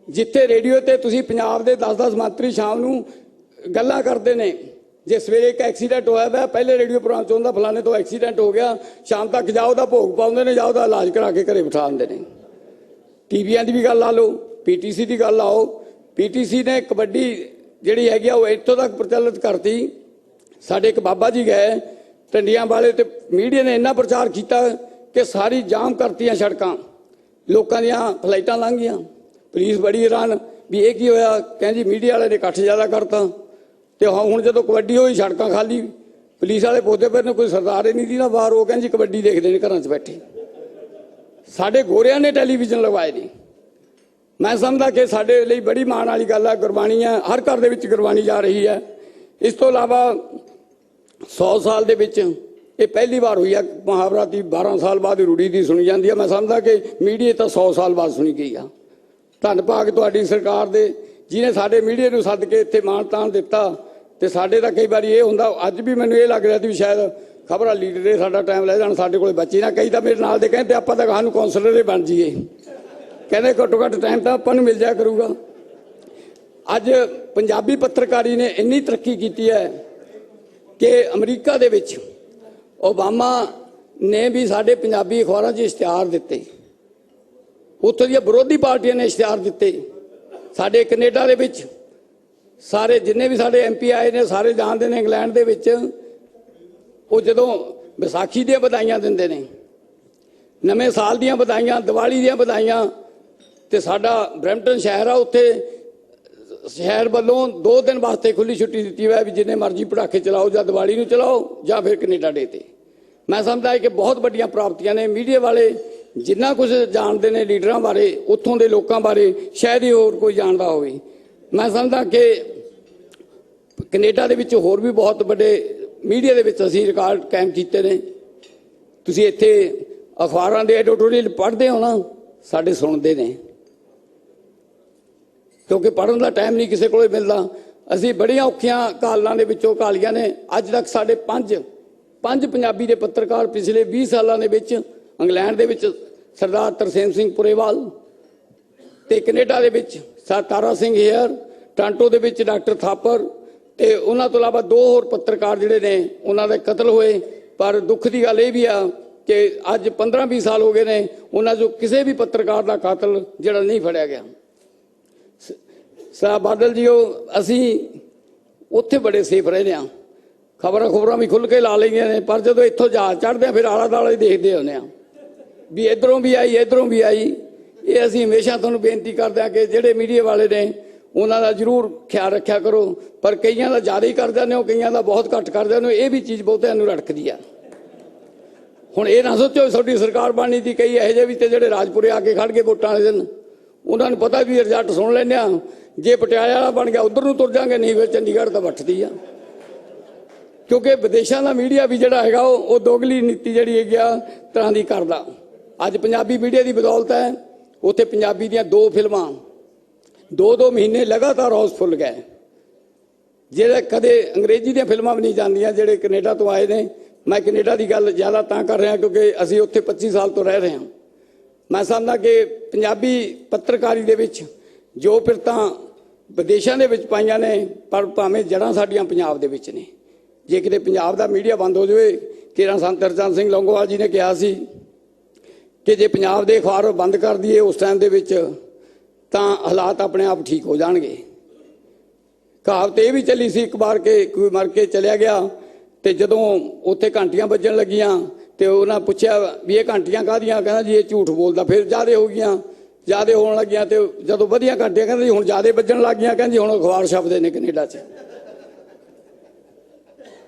ਜਿੱਥੇ ਰੇਡੀਓ ਤੇ ਤੁਸੀਂ ਪੰਜਾਬ ਦੇ 10-10 ਮੰਤਰੀ ਸ਼ਾਮ ਨੂੰ ਗੱਲਾਂ ਕਰਦੇ ਨੇ, ਜੇ ਸਵੇਰੇ ਇੱਕ ਐਕਸੀਡੈਂਟ ਹੋਇਆ ਵਾ ਪਹਿਲੇ ਰੇਡੀਓ ਪ੍ਰੋਗਰਾਮ ਚ ਹੁੰਦਾ ਫਲਾਣੇ ਤੋਂ ਐਕਸੀਡੈਂਟ ਹੋ ਗਿਆ, ਸ਼ਾਮ ਤੱਕ ਜਾਓ ਦਾ ਭੋਗ ਪਾਉਂਦੇ ਨੇ ਜਾਓ ਦਾ ਇਲਾਜ ਕਰਾ ਕੇ ਘਰੇ ਬਿਠਾ ਦਿੰਦੇ ਨੇ। ਟੀਵੀਆਂ ਦੀ ਵੀ ਗੱਲ ਲਾ ਲਓ। ਪੀਟੀਸੀ ਦੀ ਗੱਲ ਲਾਓ ਪੀਟੀਸੀ ਨੇ ਕਬੱਡੀ ਜਿਹੜੀ ਹੈਗੀ ਆ, ਉਹ ਇੱਥੋਂ ਤੱਕ ਪ੍ਰਚਲਿਤ ਕਰਤੀ। ਸਾਡੇ ਇੱਕ ਬਾਬਾ ਜੀ ਗਏ, ਟੰਡੀਆਂ ਵਾਲੇ ਤੇ ਮੀਡੀਆ ਨੇ ਇੰਨਾ ਪ੍ਰਚਾਰ ਕੀਤਾ ਕਿ ਸਾਰੀ ਜਾਮ ਕਰਤੀਆਂ ਸੜਕਾਂ। ਲੋਕਾਂ ਦੀਆਂ ਫਲਾਈਟਾਂ ਲੰਘ ਗਈਆਂ। ਪੁਲਿਸ ਬੜੀ ਹੈਰਾਨ ਵੀ ਇਹ ਕੀ ਹੋਇਆ? ਕਹਿੰਦੀ ਮੀਡੀਆ ਵਾਲੇ ਨੇ ਇਕੱਠ ਜ਼ਿਆਦਾ ਕਰਤਾ। ਤੇ ਹੁਣ ਹੁਣ ਜਦੋਂ ਕਬੱਡੀ ਹੋਈ, ਸੜਕਾਂ ਖਾਲੀ। ਪੁਲਿਸ ਵਾਲੇ ਪੁੱਛਦੇ ਪਏ ਨੇ, ਕੋਈ ਸਰਦਾਰ ਹੀ ਨਹੀਂ ਦੀ ਨਾ ਬਾਹਰ। ਉਹ ਕਹਿੰਦੀ ਕਬੱਡੀ ਦੇਖਦੇ ਨੇ, ਘਰਾਂ 'ਚ ਬੈਠੇ। ਸਾਡੇ ਗੋਰਿਆਂ ਨੇ ਟੈਲੀਵਿਜ਼ਨ ਲਗਵਾਏ ਨੇ। ਮੈਂ ਸਮਝਦਾ ਕਿ ਸਾਡੇ ਲਈ ਬੜੀ ਮਾਣ ਵਾਲੀ ਗੱਲ ਹੈ ਗੁਰਬਾਣੀ ਹੈ ਹਰ ਘਰ ਦੇ ਵਿੱਚ ਗੁਰਬਾਣੀ ਜਾ ਰਹੀ ਹੈ ਇਸ ਤੋਂ ਇਲਾਵਾ 100 ਸਾਲ ਦੇ ਵਿੱਚ ਇਹ ਪਹਿਲੀ ਵਾਰ ਹੋਈ ਹੈ ਮੁਹਾਵਰਾ ਦੀ 12 ਸਾਲ ਬਾਅਦ ਰੂੜੀ ਦੀ ਸੁਣੀ ਜਾਂਦੀ ਹੈ ਮੈਂ ਸਮਝਦਾ ਕਿ ਮੀਡੀਆ ਤਾਂ 100 ਸਾਲ ਬਾਅਦ ਸੁਣੀ ਗਈ ਆ। ਧੰਨ ਭਾਗ ਤੁਹਾਡੀ ਸਰਕਾਰ ਦੇ, ਜਿਹਨੇ ਸਾਡੇ ਮੀਡੀਆ ਨੂੰ ਸੱਦ ਕੇ ਇੱਥੇ ਮਾਣ ਤਾਣ ਦਿੱਤਾ ਤੇ ਸਾਡੇ ਤਾਂ ਕਈ ਵਾਰੀ ਇਹ ਹੁੰਦਾ, ਅੱਜ ਵੀ ਮੈਨੂੰ ਇਹ ਲੱਗ ਰਿਹਾ ਸੀ ਵੀ ਸ਼ਾਇਦ ਖਬਰਾਂ ਲੀਡਰ ਦੇ ਸਾਡਾ ਟਾਈਮ ਲੈ ਜਾਣ, ਸਾਡੇ ਕੋਲੇ ਬੱਚੇ ਨਾ ਕਈ ਤਾਂ ਮੇਰੇ ਨਾਲ ਦੇ ਕਹਿੰਦੇ, ਆਪਾਂ ਤਾਂ ਸਾਨੂੰ ਕਾਉਂਸਲਰ ਹੀ ਬਣ ਜਾਈਏ। ਕਹਿੰਦੇ ਘੱਟੋ ਘੱਟ ਟਾਈਮ ਤਾਂ ਆਪਾਂ ਨੂੰ ਮਿਲ ਜਾਇਆ ਕਰੂਗਾ। ਅੱਜ ਪੰਜਾਬੀ ਪੱਤਰਕਾਰੀ ਨੇ ਇੰਨੀ ਤਰੱਕੀ ਕੀਤੀ ਹੈ ਕਿ ਅਮਰੀਕਾ ਦੇ ਵਿੱਚ ਓਬਾਮਾ ਨੇ ਵੀ ਸਾਡੇ ਪੰਜਾਬੀ ਅਖਬਾਰਾਂ 'ਚ ਇਸ਼ਤਿਹਾਰ ਦਿੱਤੇ। ਉੱਥੋਂ ਦੀਆਂ ਵਿਰੋਧੀ ਪਾਰਟੀਆਂ ਨੇ ਇਸ਼ਤਿਹਾਰ ਦਿੱਤੇ। ਸਾਡੇ ਕੈਨੇਡਾ ਦੇ ਵਿੱਚ ਸਾਰੇ ਜਿੰਨੇ ਵੀ ਸਾਡੇ ਐਮਪੀ ਆਏ ਨੇ, ਸਾਰੇ ਜਾਣਦੇ ਨੇ ਇੰਗਲੈਂਡ ਦੇ ਵਿੱਚ। ਉਹ ਜਦੋਂ ਵਿਸਾਖੀ ਦੀਆਂ ਵਧਾਈਆਂ ਦਿੰਦੇ ਨੇ, ਨਵੇਂ ਸਾਲ ਦੀਆਂ ਵਧਾਈਆਂ, ਦੀਵਾਲੀ ਦੀਆਂ ਵਧਾਈਆਂ ਤੇ ਸਾਡਾ ਬਰੈਂਪਟਨ ਸ਼ਹਿਰ ਆ, ਉੱਥੇ ਸ਼ਹਿਰ ਵੱਲੋਂ 2 ਦਿਨ ਵਾਸਤੇ ਖੁੱਲੀ ਛੁੱਟੀ ਦਿੱਤੀ ਹੋਈ ਵੀ ਜਿੰਨੇ ਮਰਜ਼ੀ ਪੜਾਕੇ ਚਲਾਓ ਜਾਂ ਦੀਵਾਲੀ ਨੂੰ ਚਲਾਓ ਜਾਂ ਫਿਰ ਕੈਨੇਡਾ ਡੇ ਤੇ। ਮੈਂ ਸਮਝਦਾ ਕਿ ਬਹੁਤ ਵੱਡੀਆਂ ਪ੍ਰਾਪਤੀਆਂ ਨੇ ਮੀਡੀਆ ਵਾਲੇ, ਜਿੰਨਾ ਕੁਝ ਜਾਣਦੇ ਨੇ ਲੀਡਰਾਂ ਬਾਰੇ, ਉੱਥੋਂ ਦੇ ਲੋਕਾਂ ਬਾਰੇ, ਸ਼ਾਇਦ ਹੀ ਹੋਰ ਕੋਈ ਜਾਣਦਾ ਹੋਵੇ। ਮੈਂ ਸਮਝਦਾ ਕਿ ਕੈਨੇਡਾ ਦੇ ਵਿੱਚ ਹੋਰ ਵੀ ਬਹੁਤ ਵੱਡੇ ਮੀਡੀਆ ਦੇ ਵਿੱਚ ਅਸੀਂ ਰਿਕਾਰਡ ਕਾਇਮ ਕੀਤੇ ਨੇ। ਤੁਸੀਂ ਇੱਥੇ ਅਖਬਾਰਾਂ ਦੇ ਐਡੀਟੋਰੀਅਲ ਪੜ੍ਹਦੇ ਹੋ ਨਾ, ਸਾਡੇ ਸੁਣਦੇ ਨੇ। ਕਿਉਂਕਿ ਪੜਨ ਦਾ ਟਾਈਮ ਨਹੀਂ ਕਿਸੇ ਕੋਲੇ ਮਿਲਦਾ। ਅਸੀਂ ਬੜੀਆਂ ਔਖੀਆਂ ਕਾਲਾਂ ਦੇ ਵਿੱਚੋਂ ਕਾਲੀਆਂ ਨੇ। ਅੱਜ ਤੱਕ ਸਾਡੇ ਪੰਜ ਪੰਜ ਪੰਜਾਬੀ ਦੇ ਪੱਤਰਕਾਰ ਪਿਛਲੇ 20 ਸਾਲਾਂ ਦੇ ਵਿੱਚ ਇੰਗਲੈਂਡ ਦੇ ਵਿੱਚ ਸਰਦਾਰ ਤਰਸੇਮ ਸਿੰਘ ਪੁਰੇਵਾਲ ਤੇ ਕੈਨੇਡਾ ਦੇ ਵਿੱਚ ਸਰ ਤਾਰਾ ਸਿੰਘ ਹੇਅਰ ਟਾਂਟੋ ਦੇ ਵਿੱਚ ਡਾਕਟਰ ਥਾਪਰ ਤੇ ਉਹਨਾਂ ਤੋਂ ਇਲਾਵਾ ਦੋ ਹੋਰ ਪੱਤਰਕਾਰ ਜਿਹੜੇ ਨੇ, ਉਹਨਾਂ ਦੇ ਕਤਲ ਹੋਏ। ਪਰ ਦੁੱਖ ਦੀ ਗੱਲ ਇਹ ਵੀ ਆ ਕਿ ਅੱਜ 15-20 ਸਾਲ ਹੋ ਗਏ ਨੇ, ਉਹਨਾਂ ਚੋਂ ਕਿਸੇ ਵੀ ਪੱਤਰਕਾਰ ਦਾ ਕਾਤਲ ਜਿਹੜਾ ਨਹੀਂ ਫੜਿਆ ਗਿਆ। ਸਾਹਿਬ ਬਾਦਲ ਜੀਓ, ਅਸੀਂ ਉੱਥੇ ਬੜੇ ਸੇਫ ਰਹਿੰਦੇ ਆ ਖਬਰਾਂ ਖਬਰਾਂ ਵੀ ਖੁੱਲ ਕੇ ਲਾ ਲਈਆਂ ਨੇ, ਪਰ ਜਦੋਂ ਇੱਥੋਂ ਜਹਾਜ਼ ਚੜ੍ਹਦੇ ਆ ਫਿਰ ਆਲਾ ਦਾਲਾ ਹੀ ਦੇਖਦੇ ਹੁੰਦੇ ਆ ਵੀ ਇਧਰੋਂ ਵੀ ਆਈ, ਇਧਰੋਂ ਵੀ ਆਈ। ਇਹ ਅਸੀਂ ਹਮੇਸ਼ਾ ਤੁਹਾਨੂੰ ਬੇਨਤੀ ਕਰਦੇ ਆ ਕਿ ਜਿਹੜੇ ਮੀਡੀਆ ਵਾਲੇ ਨੇ, ਉਹਨਾਂ ਦਾ ਜ਼ਰੂਰ ਖਿਆਲ ਰੱਖਿਆ ਕਰੋ। ਪਰ ਕਈਆਂ ਦਾ ਜ਼ਿਆਦਾ ਹੀ ਕਰ ਜਾਂਦੇ ਹੋ, ਕਈਆਂ ਦਾ ਬਹੁਤ ਘੱਟ ਕਰ ਜਾਂਦੇ ਹੋ, ਇਹ ਵੀ ਚੀਜ਼ ਬਹੁਤਿਆਂ ਨੂੰ ਰੜਕਦੀ ਆ। ਹੁਣ ਇਹ ਨਾ ਸੋਚੋ ਤੁਹਾਡੀ ਸਰਕਾਰ ਬਣਨੀ ਦੀ ਕਈ ਇਹੋ ਜਿਹੇ ਵੀ ਤੇ ਜਿਹੜੇ ਰਾਜਪੁਰੇ ਆ ਕੇ ਖੜ ਕੇ ਵੋਟਾਂ ਵਾਲੇ ਦਿਨ, ਉਹਨਾਂ ਨੂੰ ਪਤਾ ਵੀ ਰਿਜ਼ਲਟ ਸੁਣ ਲੈਂਦੇ ਆ ਜੇ ਪਟਿਆਲਾ ਵਾਲਾ ਬਣ ਗਿਆ, ਉਧਰ ਨੂੰ ਤੁਰ ਜਾਾਂਗੇ, ਨਹੀਂ ਫਿਰ ਚੰਡੀਗੜ੍ਹ ਤਾਂ ਵੱਟਦੀ ਆ। ਕਿਉਂਕਿ ਵਿਦੇਸ਼ਾਂ ਦਾ ਮੀਡੀਆ ਵੀ ਜਿਹੜਾ ਹੈਗਾ, ਉਹ ਉਹ ਦੋਗਲੀ ਨੀਤੀ ਜਿਹੜੀ ਹੈਗੀ ਆ, ਤਰ੍ਹਾਂ ਦੀ ਕਰਦਾ। ਅੱਜ ਪੰਜਾਬੀ ਮੀਡੀਆ ਦੀ ਬਦੌਲਤ ਹੈ, ਉੱਥੇ ਪੰਜਾਬੀ ਦੀਆਂ ਦੋ ਫਿਲਮਾਂ, ਦੋ ਦੋ ਮਹੀਨੇ ਲਗਾਤਾਰ ਹਾਊਸਫੁੱਲ ਗਏ। ਜਿਹੜੇ ਕਦੇ ਅੰਗਰੇਜ਼ੀ ਦੀਆਂ ਫਿਲਮਾਂ ਵੀ ਨਹੀਂ ਜਾਂਦੀਆਂ, ਜਿਹੜੇ ਕੈਨੇਡਾ ਤੋਂ ਆਏ ਨੇ। ਮੈਂ ਕੈਨੇਡਾ ਦੀ ਗੱਲ ਜ਼ਿਆਦਾ ਤਾਂ ਕਰ ਰਿਹਾ, ਕਿਉਂਕਿ ਅਸੀਂ ਉੱਥੇ 25 ਸਾਲ ਤੋਂ ਰਹਿ ਰਹੇ ਹਾਂ। ਮੈਂ ਸਮਝਦਾ ਕਿ ਪੰਜਾਬੀ ਪੱਤਰਕਾਰੀ ਦੇ ਵਿੱਚ ਜੋ ਪਿਰਤਾਂ ਵਿਦੇਸ਼ਾਂ ਦੇ ਵਿੱਚ ਪਾਈਆਂ ਨੇ, ਪਰ ਭਾਵੇਂ ਜੜਾਂ ਸਾਡੀਆਂ ਪੰਜਾਬ ਦੇ ਵਿੱਚ ਨੇ। ਜੇ ਕਿਤੇ ਪੰਜਾਬ ਦਾ ਮੀਡੀਆ ਬੰਦ ਹੋ ਜਾਵੇ, ਕਿਰਾਂ ਸੰਤ ਹਰਚੰਦ ਸਿੰਘ ਲੌਂਗੋਵਾਲ ਜੀ ਨੇ ਕਿਹਾ ਸੀ ਕਿ ਜੇ ਪੰਜਾਬ ਦੇ ਅਖਬਾਰ ਬੰਦ ਕਰ ਦਈਏ ਉਸ ਟਾਈਮ ਦੇ ਵਿੱਚ, ਤਾਂ ਹਾਲਾਤ ਆਪਣੇ ਆਪ ਠੀਕ ਹੋ ਜਾਣਗੇ। ਕਹਾਵਤ ਇਹ ਵੀ ਚੱਲੀ ਸੀ ਇੱਕ ਵਾਰ ਕਿ ਕੋਈ ਮਰ ਕੇ ਚਲਿਆ ਗਿਆ ਤੇ ਜਦੋਂ ਉੱਥੇ ਘੰਟੀਆਂ ਵੱਜਣ ਲੱਗੀਆਂ ਤੇ ਉਹਨਾਂ ਪੁੱਛਿਆ ਵੀ ਇਹ ਘੰਟੀਆਂ ਕਾਹਦੀਆਂ? ਕਹਿੰਦਾ ਜੀ ਇਹ ਝੂਠ ਬੋਲਦਾ, ਫਿਰ ਜ਼ਿਆਦੇ ਹੋ ਗਈਆਂ। ਜਿਆਦੇ ਹੋਣ ਲੱਗੀਆਂ ਤੇ ਜਦੋਂ ਵਧੀਆ ਘੰਟੇ ਕਹਿੰਦੇ ਹੁਣ ਜਿਆਦੇ ਵੱਜਣ ਲੱਗੀਆਂ, ਕਹਿੰਦੀ ਹੁਣ ਅਖਬਾਰ ਛਪਦੇ ਨੇ ਕੈਨੇਡਾ 'ਚ।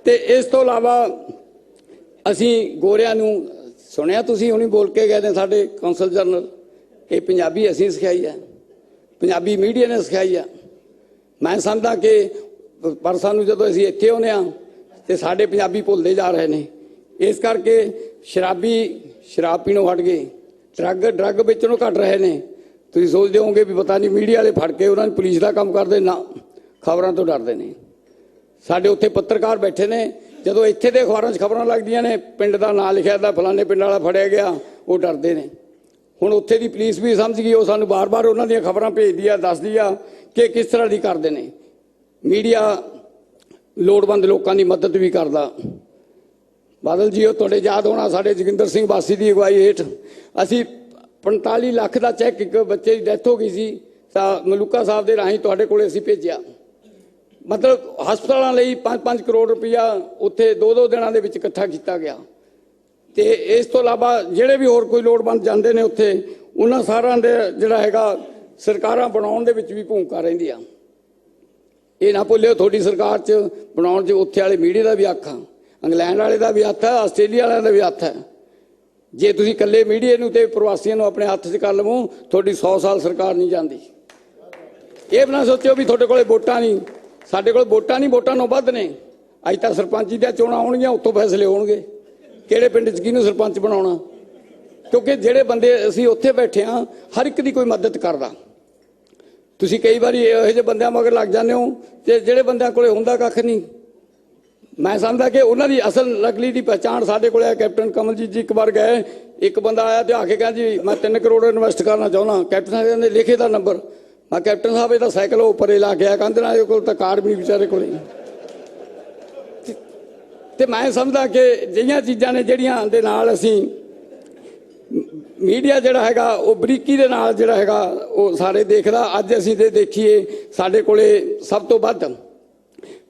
ਤੇ ਇਸ ਤੋਂ ਇਲਾਵਾ ਅਸੀਂ ਗੋਰਿਆਂ ਨੂੰ ਸੁਣਿਆ ਤੁਸੀਂ, ਹੁਣੀ ਬੋਲ ਕੇ ਗਏ ਨੇ ਸਾਡੇ ਕੌਂਸਲ ਜਨਰਲ ਇਹ ਪੰਜਾਬੀ ਅਸੀਂ ਸਿਖਾਈ ਹੈ ਪੰਜਾਬੀ ਮੀਡੀਆ ਨੇ ਸਿਖਾਈ ਆ। ਮੈਂ ਸਮਝਦਾ ਕਿ ਪਰ ਸਾਨੂੰ ਜਦੋਂ ਅਸੀਂ ਇੱਥੇ ਆਉਂਦੇ ਆ ਤੇ ਸਾਡੇ ਪੰਜਾਬੀ ਭੁੱਲਦੇ ਜਾ ਰਹੇ ਨੇ। ਇਸ ਕਰਕੇ ਸ਼ਰਾਬੀ, ਸ਼ਰਾਬ ਪੀਣੋਂ ਹਟ ਗਏ। ਡਰੱਗ ਡਰੱਗ ਵੇਚਣੋਂ ਘਟ ਰਹੇ ਨੇ। ਤੁਸੀਂ ਸੋਚਦੇ ਹੋਵੋਗੇ ਵੀ ਪਤਾ ਨਹੀਂ ਮੀਡੀਆ ਵਾਲੇ ਫੜ ਕੇ ਉਹਨਾਂ ਨੂੰ ਪੁਲਿਸ ਦਾ ਕੰਮ ਕਰਦੇ, ਨਾ। ਖਬਰਾਂ ਤੋਂ ਡਰਦੇ ਨੇ। ਸਾਡੇ ਉੱਥੇ ਪੱਤਰਕਾਰ ਬੈਠੇ ਨੇ। ਜਦੋਂ ਇੱਥੇ ਦੇ ਅਖਬਾਰਾਂ 'ਚ ਖਬਰਾਂ ਲੱਗਦੀਆਂ ਨੇ, ਪਿੰਡ ਦਾ ਨਾਂ ਲਿਖਿਆ ਦਾ ਫਲਾਣੇ ਪਿੰਡ ਵਾਲਾ ਫੜਿਆ ਗਿਆ, ਉਹ ਡਰਦੇ ਨੇ। ਹੁਣ ਉੱਥੇ ਦੀ ਪੁਲਿਸ ਵੀ ਸਮਝ ਗਈ, ਉਹ ਸਾਨੂੰ ਬਾਰ-ਬਾਰ ਉਹਨਾਂ ਦੀਆਂ ਖਬਰਾਂ ਭੇਜਦੀ ਆ, ਦੱਸਦੀ ਆ ਕਿ ਕਿਸ ਤਰ੍ਹਾਂ ਦੀ ਕਰਦੇ ਨੇ। ਮੀਡੀਆ ਲੋੜਵੰਦ ਲੋਕਾਂ ਦੀ ਮਦਦ ਵੀ ਕਰਦਾ। ਬਾਦਲ ਜੀ ਉਹ ਤੁਹਾਡੇ ਯਾਦ ਹੋਣਾ ਸਾਡੇ ਜੋਗਿੰਦਰ ਸਿੰਘ ਵਾਸੀ ਦੀ ਅਗਵਾਈ ਹੇਠ। ਅਸੀਂ 45 ਲੱਖ ਦਾ ਚੈੱਕ ਇੱਕ ਬੱਚੇ ਦੀ ਡੈਥ ਹੋ ਗਈ ਸੀ, ਤਾਂ ਮਲੂਕਾ ਸਾਹਿਬ ਦੇ ਰਾਹੀਂ ਤੁਹਾਡੇ ਕੋਲੇ ਅਸੀਂ ਭੇਜਿਆ। ਮਤਲਬ ਹਸਪਤਾਲਾਂ ਲਈ 5-5 ਕਰੋੜ ਰੁਪਇਆ ਉੱਥੇ 2-2 ਦਿਨਾਂ ਦੇ ਵਿੱਚ ਇਕੱਠਾ ਕੀਤਾ ਗਿਆ। ਤੇ ਇਸ ਤੋਂ ਇਲਾਵਾ ਜਿਹੜੇ ਵੀ ਹੋਰ ਕੋਈ ਲੋੜਵੰਦ ਜਾਂਦੇ ਨੇ ਉੱਥੇ, ਉਹਨਾਂ ਸਾਰਿਆਂ ਦੇ ਜਿਹੜਾ ਹੈਗਾ ਸਰਕਾਰਾਂ ਬਣਾਉਣ ਦੇ ਵਿੱਚ ਵੀ ਭੂਮਿਕਾ ਰਹਿੰਦੀ ਆ ਇਹ ਨਾ ਭੁੱਲਿਓ, ਤੁਹਾਡੀ ਸਰਕਾਰ 'ਚ ਬਣਾਉਣ 'ਚ ਉੱਥੇ ਵਾਲੇ ਮੀਡੀਆ ਦਾ ਵੀ ਹੱਥ ਆ। ਇੰਗਲੈਂਡ ਵਾਲੇ ਦਾ ਵੀ ਹੱਥ ਹੈ, ਆਸਟ੍ਰੇਲੀਆ ਵਾਲਿਆਂ ਦਾ ਵੀ ਹੱਥ ਹੈ। ਜੇ ਤੁਸੀਂ ਇਕੱਲੇ ਮੀਡੀਆ ਨੂੰ ਤੇ ਪ੍ਰਵਾਸੀਆਂ ਨੂੰ ਆਪਣੇ ਹੱਥ 'ਚ ਕਰ ਲਵੋ, ਤੁਹਾਡੀ 100 ਸਾਲ ਸਰਕਾਰ ਨਹੀਂ ਜਾਂਦੀ। ਇਹ ਬਣਾ ਸੋਚਿਓ ਵੀ ਤੁਹਾਡੇ ਕੋਲੇ ਵੋਟਾਂ ਨਹੀਂ, ਸਾਡੇ ਕੋਲ ਵੋਟਾਂ ਨਹੀਂ, ਵੋਟਾਂ ਨੂੰ ਵੱਧ ਨੇ। ਅੱਜ ਤਾਂ ਸਰਪੰਚੀ ਦੀਆਂ ਚੋਣਾਂ ਹੋਣਗੀਆਂ ਉੱਥੋਂ ਫੈਸਲੇ ਹੋਣਗੇ। ਕਿਹੜੇ ਪਿੰਡ 'ਚ ਕਿਹਨੂੰ ਸਰਪੰਚ ਬਣਾਉਣਾ? ਕਿਉਂਕਿ ਜਿਹੜੇ ਬੰਦੇ ਅਸੀਂ ਉੱਥੇ ਬੈਠੇ ਆ ਹਰ ਇੱਕ ਦੀ ਕੋਈ ਮਦਦ ਕਰਦਾ। ਤੁਸੀਂ ਕਈ ਵਾਰੀ ਇਹੋ ਜਿਹੇ ਬੰਦਿਆਂ ਮਗਰ ਲੱਗ ਜਾਂਦੇ ਹੋ, ਤੇ ਜਿਹੜੇ ਬੰਦਿਆਂ ਕੋਲੇ ਹੁੰਦਾ ਕੱਖ ਨਹੀਂ। ਮੈਂ ਸਮਝਦਾ ਕਿ ਉਹਨਾਂ ਦੀ ਅਸਲ ਨਕਲੀ ਦੀ ਪਛਾਣ ਸਾਡੇ ਕੋਲ ਹੈ ਕੈਪਟਨ ਕਮਲਜੀਤ ਜੀ ਇੱਕ ਵਾਰ ਗਏ, ਇੱਕ ਬੰਦਾ ਆਇਆ ਤੇ ਆ ਕੇ ਕਹਿੰਦਾ ਜੀ, ਮੈਂ 3 ਕਰੋੜ ਇਨਵੈਸਟ ਕਰਨਾ ਚਾਹੁੰਦਾ। ਕੈਪਟਨ ਸਾਹਿਬ ਨੇ ਲਿਖੇ ਦਾ ਨੰਬਰ ਮੈਂ ਕੈਪਟਨ ਸਾਹਿਬ, ਇਹਦਾ ਸਾਈਕਲ ਉਹ ਉੱਪਰੇ ਲਾ ਕੇ ਆਇਆ। ਕਹਿੰਦੇ ਨਾ ਇਹ ਕੋਲ ਤਾਂ ਕਾਰ ਵੀ ਵਿਚਾਰੇ ਕੋਲ। ਤੇ- ਤੇ ਮੈਂ ਸਮਝਦਾ ਕਿ ਜਿਹੀਆਂ ਚੀਜ਼ਾਂ ਨੇ ਜਿਹੜੀਆਂ ਦੇ ਨਾਲ ਅਸੀਂ ਮੀਡੀਆ ਜਿਹੜਾ ਹੈਗਾ, ਉਹ ਬਰੀਕੀ ਦੇ ਨਾਲ ਜਿਹੜਾ ਹੈਗਾ, ਉਹ ਸਾਰੇ ਦੇਖਦਾ। ਅੱਜ ਅਸੀਂ ਤੇ ਦੇਖੀਏ, ਸਾਡੇ ਕੋਲੇ ਸਭ ਤੋਂ ਵੱਧ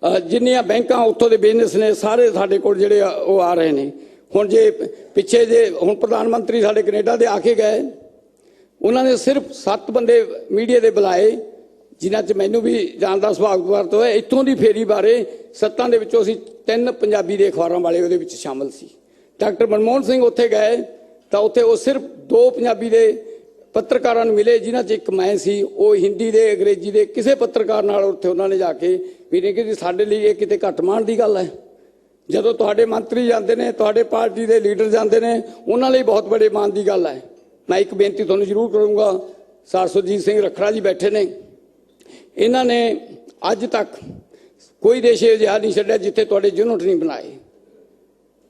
ਜਿੰਨੀਆਂ ਬੈਂਕਾਂ ਉੱਥੋਂ ਦੇ ਬਿਜ਼ਨਸ ਨੇ, ਸਾਰੇ ਸਾਡੇ ਕੋਲ ਜਿਹੜੇ ਉਹ ਆ ਰਹੇ ਨੇ। ਹੁਣ ਜੇ ਪਿੱਛੇ ਜੇ ਹੁਣ ਪ੍ਰਧਾਨ ਮੰਤਰੀ ਸਾਡੇ ਕੈਨੇਡਾ ਦੇ ਆ ਕੇ ਗਏ, ਉਹਨਾਂ ਨੇ ਸਿਰਫ 7 ਬੰਦੇ ਮੀਡੀਆ ਦੇ ਬੁਲਾਏ, ਜਿਨ੍ਹਾਂ 'ਚ ਮੈਨੂੰ ਵੀ ਜਾਣ ਦਾ ਸੁਭਾਗ ਹੋਇਆ। ਇੱਥੋਂ ਦੀ ਫੇਰੀ ਬਾਰੇ ਸੱਤਾਂ ਦੇ ਵਿੱਚੋਂ ਅਸੀਂ ਤਿੰਨ ਪੰਜਾਬੀ ਦੇ ਅਖਬਾਰਾਂ ਵਾਲੇ ਉਹਦੇ ਵਿੱਚ ਸ਼ਾਮਲ ਸੀ। ਡਾਕਟਰ ਮਨਮੋਹਨ ਸਿੰਘ ਉੱਥੇ ਗਏ, ਤਾਂ ਉੱਥੇ ਉਹ ਸਿਰਫ ਦੋ ਪੰਜਾਬੀ ਦੇ ਪੱਤਰਕਾਰਾਂ ਨੂੰ ਮਿਲੇ, ਜਿਨ੍ਹਾਂ 'ਚ ਇੱਕ ਮੈਂ ਸੀ, ਉਹ ਹਿੰਦੀ ਦੇ, ਅੰਗਰੇਜ਼ੀ ਦੇ ਕਿਸੇ ਪੱਤਰਕਾਰ ਨਾਲ ਉੱਥੇ ਉਹਨਾਂ ਨੇ ਜਾ ਕੇ ਵੀ ਨੇ ਕਿ ਜੀ ਸਾਡੇ ਲਈ ਇਹ ਕਿਤੇ ਘੱਟ ਮਾਣ ਦੀ ਗੱਲ ਹੈ। ਜਦੋਂ ਤੁਹਾਡੇ ਮੰਤਰੀ ਜਾਂਦੇ ਨੇ, ਤੁਹਾਡੇ ਪਾਰਟੀ ਦੇ ਲੀਡਰ ਜਾਂਦੇ ਨੇ, ਉਹਨਾਂ ਲਈ ਬਹੁਤ ਬੜੇ ਮਾਣ ਦੀ ਗੱਲ ਹੈ। ਮੈਂ ਇੱਕ ਬੇਨਤੀ ਤੁਹਾਨੂੰ ਜ਼ਰੂਰ ਕਰੂੰਗਾ ਸਰਸੁਜੀਤ ਸਿੰਘ ਰੱਖੜਾ ਜੀ ਬੈਠੇ ਨੇ। ਇਹਨਾਂ ਨੇ ਅੱਜ ਤੱਕ ਕੋਈ ਦੇਸ਼ ਇਹ ਜਿਹਾ ਨਹੀਂ ਛੱਡਿਆ ਜਿੱਥੇ ਤੁਹਾਡੇ ਯੂਨਿਟ ਨਹੀਂ ਬਣਾਏ।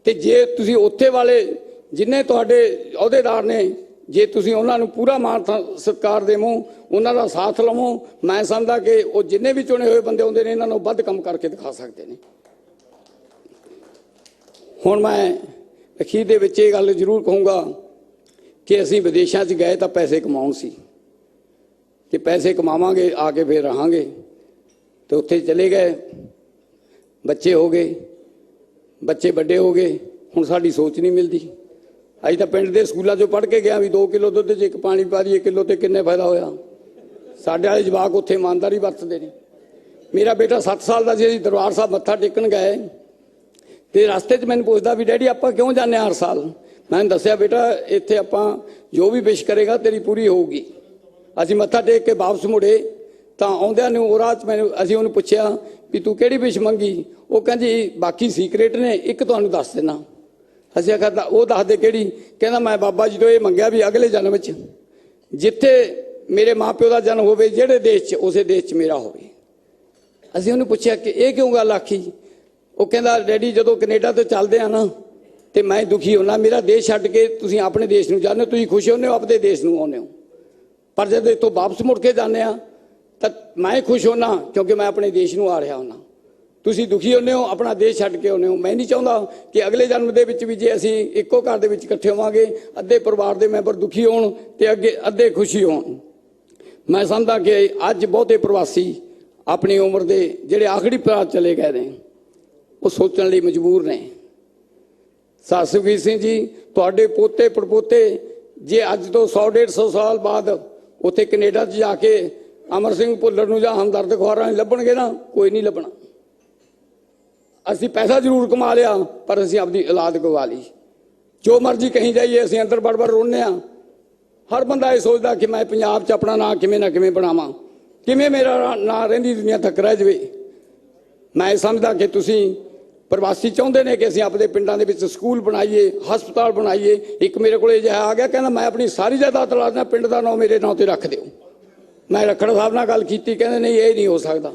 ਤੇ ਜੇ ਤੁਸੀਂ ਉੱਥੇ ਵਾਲੇ, ਜਿੰਨੇ ਤੁਹਾਡੇ ਅਹੁਦੇਦਾਰ ਨੇ ਜੇ ਤੁਸੀਂ ਉਹਨਾਂ ਨੂੰ ਪੂਰਾ ਮਾਣ ਥ- ਸਤਿਕਾਰ ਦੇਵੋ, ਉਹਨਾਂ ਦਾ ਸਾਥ ਲਵੋ, ਮੈਂ ਸਮਝਦਾ ਕਿ ਉਹ ਜਿੰਨੇ ਵੀ ਚੁਣੇ ਹੋਏ ਬੰਦੇ ਹੁੰਦੇ ਨੇ, ਇਹਨਾਂ ਨੂੰ ਵੱਧ ਕੰਮ ਕਰਕੇ ਦਿਖਾ ਸਕਦੇ ਨੇ। ਹੁਣ ਮੈਂ ਅਖੀਰ ਦੇ ਵਿੱਚ ਇਹ ਗੱਲ ਜ਼ਰੂਰ ਕਹੂੰਗਾ ਕਿ ਅਸੀਂ ਵਿਦੇਸ਼ਾਂ 'ਚ ਗਏ ਤਾਂ ਪੈਸੇ ਕਮਾਉਣ ਸੀ। ਕਿ ਪੈਸੇ ਕਮਾਵਾਂਗੇ, ਆ ਕੇ ਫੇਰ ਰਹਾਂਗੇ। ਤੇ ਉੱਥੇ ਚਲੇ ਗਏ। ਬੱਚੇ ਹੋ ਗਏ। ਬੱਚੇ ਵੱਡੇ ਹੋ ਗਏ। ਹੁਣ ਸਾਡੀ ਸੋਚ ਨਹੀਂ ਮਿਲਦੀ। ਅਸੀਂ ਤਾਂ ਪਿੰਡ ਦੇ ਸਕੂਲਾਂ 'ਚੋਂ ਪੜ੍ਹ ਕੇ ਗਿਆ ਵੀ 2 ਕਿਲੋ ਦੁੱਧ 'ਚ ਇੱਕ ਪਾਣੀ ਪਾ ਦਈਏ ਕਿਲੋ ਤੇ ਕਿੰਨੇ ਫਾਇਦਾ ਹੋਇਆ? ਸਾਡੇ ਵਾਲੇ ਜਵਾਕ ਉੱਥੇ ਇਮਾਨਦਾਰੀ ਵਰਤਦੇ ਨੇ। ਮੇਰਾ ਬੇਟਾ 7 ਸਾਲ ਦਾ ਸੀ, ਅਸੀਂ ਦਰਬਾਰ ਸਾਹਿਬ ਮੱਥਾ ਟੇਕਣ ਗਏ। ਤੇ ਰਸਤੇ 'ਚ ਮੈਨੂੰ ਪੁੱਛਦਾ ਵੀ, ਡੈਡੀ, ਆਪਾਂ ਕਿਉਂ ਜਾਂਦੇ ਹਾਂ ਹਰ ਸਾਲ? ਮੈਂ ਦੱਸਿਆ, ਬੇਟਾ, ਇੱਥੇ ਆਪਾਂ ਜੋ ਵੀ ਵਿਸ਼ ਕਰੇਗਾ, ਤੇਰੀ ਪੂਰੀ ਹੋਊਗੀ। ਅਸੀਂ ਮੱਥਾ ਟੇਕ ਕੇ ਵਾਪਸ ਮੁੜੇ। ਤਾਂ ਆਉਂਦਿਆਂ ਨੂੰ ਉਹ ਰਾਤ 'ਚ ਮੈਨੂੰ, ਅਸੀਂ ਉਹਨੂੰ ਪੁੱਛਿਆ ਵੀ, ਤੂੰ ਕਿਹੜੀ ਵਿਸ਼ ਮੰਗੀ? ਉਹ ਕਹਿੰਦੀ, ਬਾਕੀ ਸੀਕ੍ਰੇਟ ਨੇ, ਇੱਕ ਤੁਹਾਨੂੰ ਦੱਸ ਦੇਣਾ। ਅਸੀਂ ਆਖਿਆ ਉਹ ਦੱਸਦੇ ਕਿਹੜੀ? ਕਹਿੰਦਾ, ਮੈਂ ਬਾਬਾ ਜੀ ਤੋਂ ਇਹ ਮੰਗਿਆ ਵੀ ਅਗਲੇ ਜਨਮ ਵਿੱਚ ਜਿੱਥੇ ਮੇਰੇ ਮਾਪਿਓ ਦਾ ਜਨਮ ਹੋਵੇ, ਜਿਹੜੇ ਦੇਸ਼ 'ਚ, ਉਸੇ ਦੇਸ਼ 'ਚ ਮੇਰਾ ਹੋਵੇ। ਅਸੀਂ ਉਹਨੂੰ ਪੁੱਛਿਆ ਕਿ ਇਹ ਕਿਉਂ ਗੱਲ ਆਖੀ? ਉਹ ਕਹਿੰਦਾ, ਡੈਡੀ, ਜਦੋਂ ਕੈਨੇਡਾ ਤੋਂ ਚੱਲਦੇ ਆ ਨਾ, ਤੇ ਮੈਂ ਦੁਖੀ ਹੁੰਦਾ ਮੇਰਾ ਦੇਸ਼ ਛੱਡ ਕੇ ਤੁਸੀਂ ਆਪਣੇ ਦੇਸ਼ ਨੂੰ ਜਾਂਦੇ ਹੋ, ਤੁਸੀਂ ਖੁਸ਼ ਹੁੰਦੇ ਹੋ ਆਪਣੇ ਦੇਸ਼ ਨੂੰ ਆਉਂਦੇ ਹੋ। ਪਰ ਜਦ ਇੱਥੋਂ ਵਾਪਸ ਮੁੜ ਕੇ ਜਾਂਦੇ ਆ, ਤਾਂ ਮੈਂ ਖੁਸ਼ ਹੁੰਦਾ ਕਿਉਂਕਿ ਮੈਂ ਆਪਣੇ ਦੇਸ਼ ਨੂੰ ਆ ਰਿਹਾ ਹੁੰਦਾ ਤੁਸੀਂ ਦੁਖੀ ਹੁੰਦੇ ਹੋ, ਆਪਣਾ ਦੇਸ਼ ਛੱਡ ਕੇ ਹੁੰਦੇ ਹੋ। ਮੈਂ ਨਹੀਂ ਚਾਹੁੰਦਾ ਕਿ ਅਗਲੇ ਜਨਮ ਦੇ ਵਿੱਚ ਵੀ ਜੇ ਅਸੀਂ ਇੱਕੋ ਘਰ ਦੇ ਵਿੱਚ ਇਕੱਠੇ ਹੋਵਾਂਗੇ, ਅੱਧੇ ਪਰਿਵਾਰ ਦੇ ਮੈਂਬਰ ਦੁਖੀ ਹੋਣ ਤੇ ਅੱਗੇ ਅੱਧੇ ਖੁਸ਼ੀ ਹੋਣ। ਮੈਂ ਸਮਝਦਾ ਕਿ ਅੱਜ ਬਹੁਤੇ ਪ੍ਰਵਾਸੀ ਆਪਣੀ ਉਮਰ ਦੇ ਜਿਹੜੇ ਆਖਰੀ ਪੜਾਅ ਚਲੇ ਗਏ ਨੇ, ਉਹ ਸੋਚਣ ਲਈ ਮਜਬੂਰ ਨੇ। ਸਾਸਵੀਰ ਸਿੰਘ ਜੀ, ਤੁਹਾਡੇ ਪੋਤੇ ਪੜਪੋਤੇ ਜੇ ਅੱਜ ਤੋਂ 100 150 ਸਾਲ ਬਾਅਦ ਉੱਥੇ ਕੈਨੇਡਾ 'ਚ ਜਾ ਕੇ ਅਮਰ ਸਿੰਘ ਭੁੱਲਰ ਨੂੰ ਜਾਂ ਹਮਦਰਦ ਖੁਆਰਾਂ ਨੂੰ ਲੱਭਣਗੇ ਨਾ, ਕੋਈ ਨਹੀਂ ਲੱਭਣਾ। ਅਸੀਂ ਪੈਸਾ ਜ਼ਰੂਰ ਕਮਾ ਲਿਆ, ਪਰ ਅਸੀਂ ਆਪਦੀ ਔਲਾਦ ਗਵਾ ਲਈ। ਜੋ ਮਰਜ਼ੀ ਕਹੀਂ ਜਾਈਏ, ਅਸੀਂ ਅੰਦਰ ਬੜਬੜ ਰੋਂਦੇ ਆ ਹਰ ਬੰਦਾ ਇਹ ਸੋਚਦਾ ਕਿ ਮੈਂ ਪੰਜਾਬ 'ਚ ਆਪਣਾ ਨਾਂ ਕਿਵੇਂ ਨਾ ਕਿਵੇਂ ਬਣਾਵਾਂ। ਕਿਵੇਂ ਮੇਰਾ ਨਾਂ ਰਹਿੰਦੀ ਦੁਨੀਆ ਤੱਕ ਰਹਿ ਜਾਵੇ? ਮੈਂ ਇਹ ਸਮਝਦਾ ਕਿ ਤੁਸੀਂ ਪ੍ਰਵਾਸੀ ਚਾਹੁੰਦੇ ਨੇ ਕਿ ਅਸੀਂ ਆਪਣੇ ਪਿੰਡਾਂ ਦੇ ਵਿੱਚ ਸਕੂਲ ਬਣਾਈਏ, ਹਸਪਤਾਲ ਬਣਾਈਏ। ਇੱਕ ਮੇਰੇ ਕੋਲੇ ਜਿਹਾ ਆ ਗਿਆ, ਕਹਿੰਦਾ ਮੈਂ ਆਪਣੀ ਸਾਰੀ ਜਾਇਦਾਦ ਲਾ ਦਿਆਂ ਪਿੰਡ ਦਾ ਨਾਂ ਮੇਰੇ ਨਾਂ ਤੇ ਰੱਖ ਦਿਓ। ਮੈਂ ਰੱਖੜ ਸਾਹਿਬ ਨਾਲ ਗੱਲ ਕੀਤੀ, ਕਹਿੰਦੇ ਨਹੀਂ, ਇਹ ਨਹੀਂ ਹੋ ਸਕਦਾ।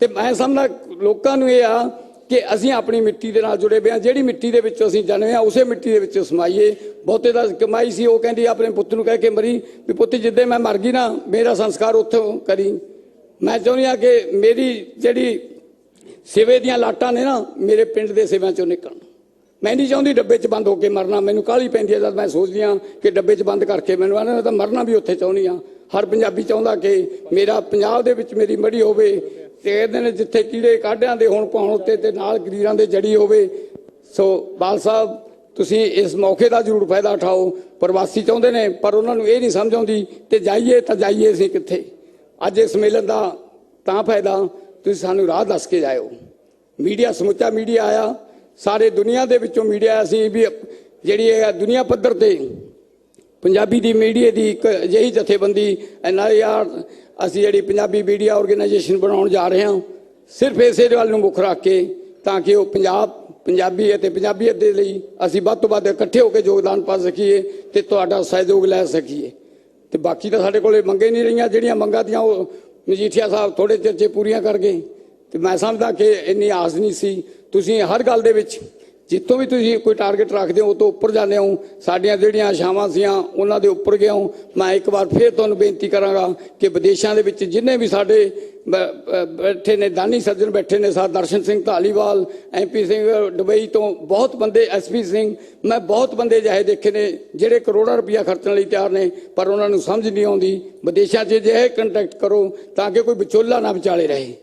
ਤੇ ਮੈਂ ਸਮਝਦਾ ਲੋਕਾਂ ਨੂੰ ਇਹ ਆ ਕਿ ਅਸੀਂ ਆਪਣੀ ਮਿੱਟੀ ਦੇ ਨਾਲ ਜੁੜੇ ਹੋਏ ਹਾਂ। ਜਿਹੜੀ ਮਿੱਟੀ ਦੇ ਵਿੱਚੋਂ ਅਸੀਂ ਜਨਮੇ ਆ ਉਸੇ ਮਿੱਟੀ ਦੇ ਵਿੱਚ ਸਮਾਈਏ। ਬਹੁਤੇ ਦਾ ਕਮਾਈ ਸੀ, ਉਹ ਕਹਿੰਦੀ, ਆਪਣੇ ਪੁੱਤ ਨੂੰ ਕਹਿ ਕੇ ਮਰੀ, ਵੀ ਪੁੱਤ, ਜਿੱਦੇ ਮੈਂ ਮਰ ਗਈ ਨਾ, ਮੇਰਾ ਸੰਸਕਾਰ ਉੱਥੋਂ ਕਰੀ। ਮੈਂ ਚਾਹੁੰਦੀ ਆ ਕਿ ਮੇਰੀ ਜਿਹੜੀ ਸਿਵੇ ਦੀਆਂ ਲਾਟਾਂ ਨੇ ਨਾ, ਮੇਰੇ ਪਿੰਡ ਦੇ ਸੇਵਾਂ ਚੋਂ ਨਿਕਲਣ। ਮੈਂ ਨਹੀਂ ਚਾਹੁੰਦੀ ਡੱਬੇ 'ਚ ਬੰਦ ਹੋ ਕੇ ਮਰਨਾ। ਮੈਨੂੰ ਕਾਹਲੀ ਪੈਂਦੀ ਹੈ ਜਦ ਮੈਂ ਸੋਚਦੀ ਹਾਂ ਕਿ ਡੱਬੇ 'ਚ ਬੰਦ ਕਰਕੇ ਮੈਨੂੰ ਆਣਾ ਤਾਂ ਮਰਨਾ ਵੀ ਉੱਥੇ ਚਾਹੁੰਦੀ ਆ ਹਰ ਪੰਜਾਬੀ ਚਾਹੁੰਦਾ ਕਿ ਮੇਰਾ ਪੰਜਾਬ ਦੇ ਵਿੱਚ ਮੇਰੀ ਮੜੀ ਹੋਵੇ ਤੇ ਇਹਦੇ ਨੇ ਜਿੱਥੇ ਕੀੜੇ ਕਾਢਿਆਂ ਦੇ ਹੁਣ ਪਾਉਣ ਉੱਤੇ ਤੇ ਨਾਲ ਗਰੀਰਾਂ ਦੇ ਜੜੀ ਹੋਵੇ। ਸੋ ਬਾਲ ਸਾਹਿਬ, ਤੁਸੀਂ ਇਸ ਮੌਕੇ ਦਾ ਜ਼ਰੂਰ ਫਾਇਦਾ ਉਠਾਓ। ਪ੍ਰਵਾਸੀ ਚਾਹੁੰਦੇ ਨੇ, ਪਰ ਉਹਨਾਂ ਨੂੰ ਇਹ ਨਹੀਂ ਸਮਝ ਆਉਂਦੀ ਤੇ ਜਾਈਏ ਤਾਂ ਜਾਈਏ ਅਸੀਂ ਕਿੱਥੇ। ਅੱਜ ਇਸ ਮੇਲਨ ਦਾ ਤਾਂ ਫਾਇਦਾ, ਤੁਸੀਂ ਸਾਨੂੰ ਰਾਹ ਦੱਸ ਕੇ ਜਾਇਓ। ਮੀਡੀਆ, ਸਮੁੱਚਾ ਮੀਡੀਆ ਆਇਆ। ਸਾਰੇ ਦੁਨੀਆ ਦੇ ਵਿੱਚੋਂ ਮੀਡੀਆ ਅਸੀਂ ਵੀ ਜਿਹੜੀ ਹੈ ਦੁਨੀਆ ਪੱਧਰ ਤੇ ਪੰਜਾਬੀ ਦੀ ਮੀਡੀਆ ਦੀ ਇੱਕ ਅਜਿਹੀ ਜਥੇਬੰਦੀ ਐਨਆਈਆਰ ਅਸੀਂ ਜਿਹੜੀ ਪੰਜਾਬੀ ਮੀਡੀਆ ਆਰਗੇਨਾਈਜੇਸ਼ਨ ਬਣਾਉਣ ਜਾ ਰਹੇ ਹਾਂ, ਸਿਰਫ ਇਸੇ ਵੱਲ ਨੂੰ ਮੁੱਖ ਰੱਖ ਕੇ ਤਾਂ ਕਿ ਉਹ ਪੰਜਾਬ, ਪੰਜਾਬੀ ਅਤੇ ਪੰਜਾਬੀਅਤ ਦੇ ਲਈ ਅਸੀਂ ਵੱਧ ਤੋਂ ਵੱਧ ਇਕੱਠੇ ਹੋ ਕੇ ਯੋਗਦਾਨ ਪਾ ਸਕੀਏ ਤੇ ਤੁਹਾਡਾ ਸਹਿਯੋਗ ਲੈ ਸਕੀਏ। ਤੇ ਬਾਕੀ ਤਾਂ ਸਾਡੇ ਕੋਲੇ ਮੰਗੇ ਨਹੀਂ ਰਹੀਆਂ, ਜਿਹੜੀਆਂ ਮੰਗਾਂ ਦੀਆਂ ਉਹ ਮਜੀਠੀਆ ਸਾਹਿਬ ਥੋੜੇ ਚਿਰ 'ਚ ਪੂਰੀਆਂ ਕਰ ਗਏ। ਤੇ ਮੈਂ ਸਮਝਦਾ ਕਿ ਇੰਨੀ ਆਸ ਨਹੀਂ ਸੀ। ਤੁਸੀਂ ਹਰ ਗੱਲ ਦੇ ਵਿੱਚ ਜਿੱਥੋਂ ਵੀ ਤੁਸੀਂ ਕੋਈ ਟਾਰਗੇਟ ਰੱਖਦੇ ਹੋ, ਉਹ ਤੋਂ ਉੱਪਰ ਜਾਂਦੇ ਹੋ। ਸਾਡੀਆਂ ਜਿਹੜੀਆਂ ਆਸ਼ਾਵਾਂ ਸੀਆਂ, ਉਹਨਾਂ ਦੇ ਉੱਪਰ ਗਏ ਹੋ। ਮੈਂ ਇੱਕ ਵਾਰ ਫੇਰ ਤੁਹਾਨੂੰ ਬੇਨਤੀ ਕਰਾਂਗਾ ਕਿ ਵਿਦੇਸ਼ਾਂ ਦੇ ਵਿੱਚ ਜਿੰਨੇ ਵੀ ਸਾਡੇ ਬੈਠੇ ਨੇ, ਦਾਨੀ ਸੱਜਣ ਬੈਠੇ ਨੇ sir Darshan Singh Dhaliwal MP Singh Dubai ਤੋਂ ਬਹੁਤ ਬੰਦੇ ਐਸਪੀ ਸਿੰਘ, ਮੈਂ ਬਹੁਤ ਬੰਦੇ ਜਿਹੇ ਦੇਖੇ ਨੇ, ਜਿਹੜੇ ਕਰੋੜਾਂ ਰੁਪਇਆ ਖਰਚਣ ਲਈ ਤਿਆਰ ਨੇ, ਪਰ ਉਹਨਾਂ ਨੂੰ ਸਮਝ ਨਹੀਂ ਆਉਂਦੀ। ਵਿਦੇਸ਼ਾਂ 'ਚ ਜੇ ਕੰਟੈਕਟ ਕਰੋ, ਤਾਂ ਕਿ ਕੋਈ ਵਿਚੋਲਾ ਨਾ ਵਿਚਾਲੇ ਰਹੇ।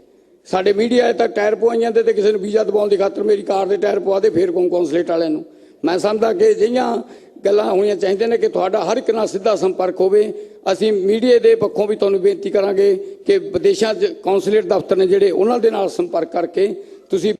ਸਾਡੇ ਮੀਡੀਆ ਅਜੇ ਤੱਕ ਟਾਇਰ ਪਵਾਈਆਂ ਦੇ ਤੇ ਕਿਸੇ ਨੂੰ ਵੀਜ਼ਾ ਦਵਾਉਣ ਦੀ ਖਾਤਰ ਮੇਰੀ ਕਾਰ ਦੇ ਟਾਇਰ ਪਵਾ ਦੇ, ਫੇਰ ਕੌਣ ਕੌਂਸਲੇਟ ਵਾਲਿਆਂ ਨੂੰ। ਮੈਂ ਸਮਝਦਾ ਕਿ ਜਿਹੀਆਂ ਗੱਲਾਂ ਹੋਣੀਆਂ ਚਾਹੀਦੀਆਂ ਨੇ ਕਿ ਤੁਹਾਡਾ ਹਰ ਇੱਕ ਨਾਲ ਸਿੱਧਾ ਸੰਪਰਕ ਹੋਵੇ। ਅਸੀਂ ਮੀਡੀਆ ਦੇ ਪੱਖੋਂ ਵੀ ਤੁਹਾਨੂੰ ਬੇਨਤੀ ਕਰਾਂਗੇ ਕਿ ਵਿਦੇਸ਼ਾਂ 'ਚ ਕੌਂਸਲੇਟ ਦਫ਼ਤਰ ਨੇ ਜਿਹੜੇ ਉਹਨਾਂ ਦੇ ਨਾਲ ਸੰਪਰਕ ਕਰਕੇ ਤੁਸੀਂ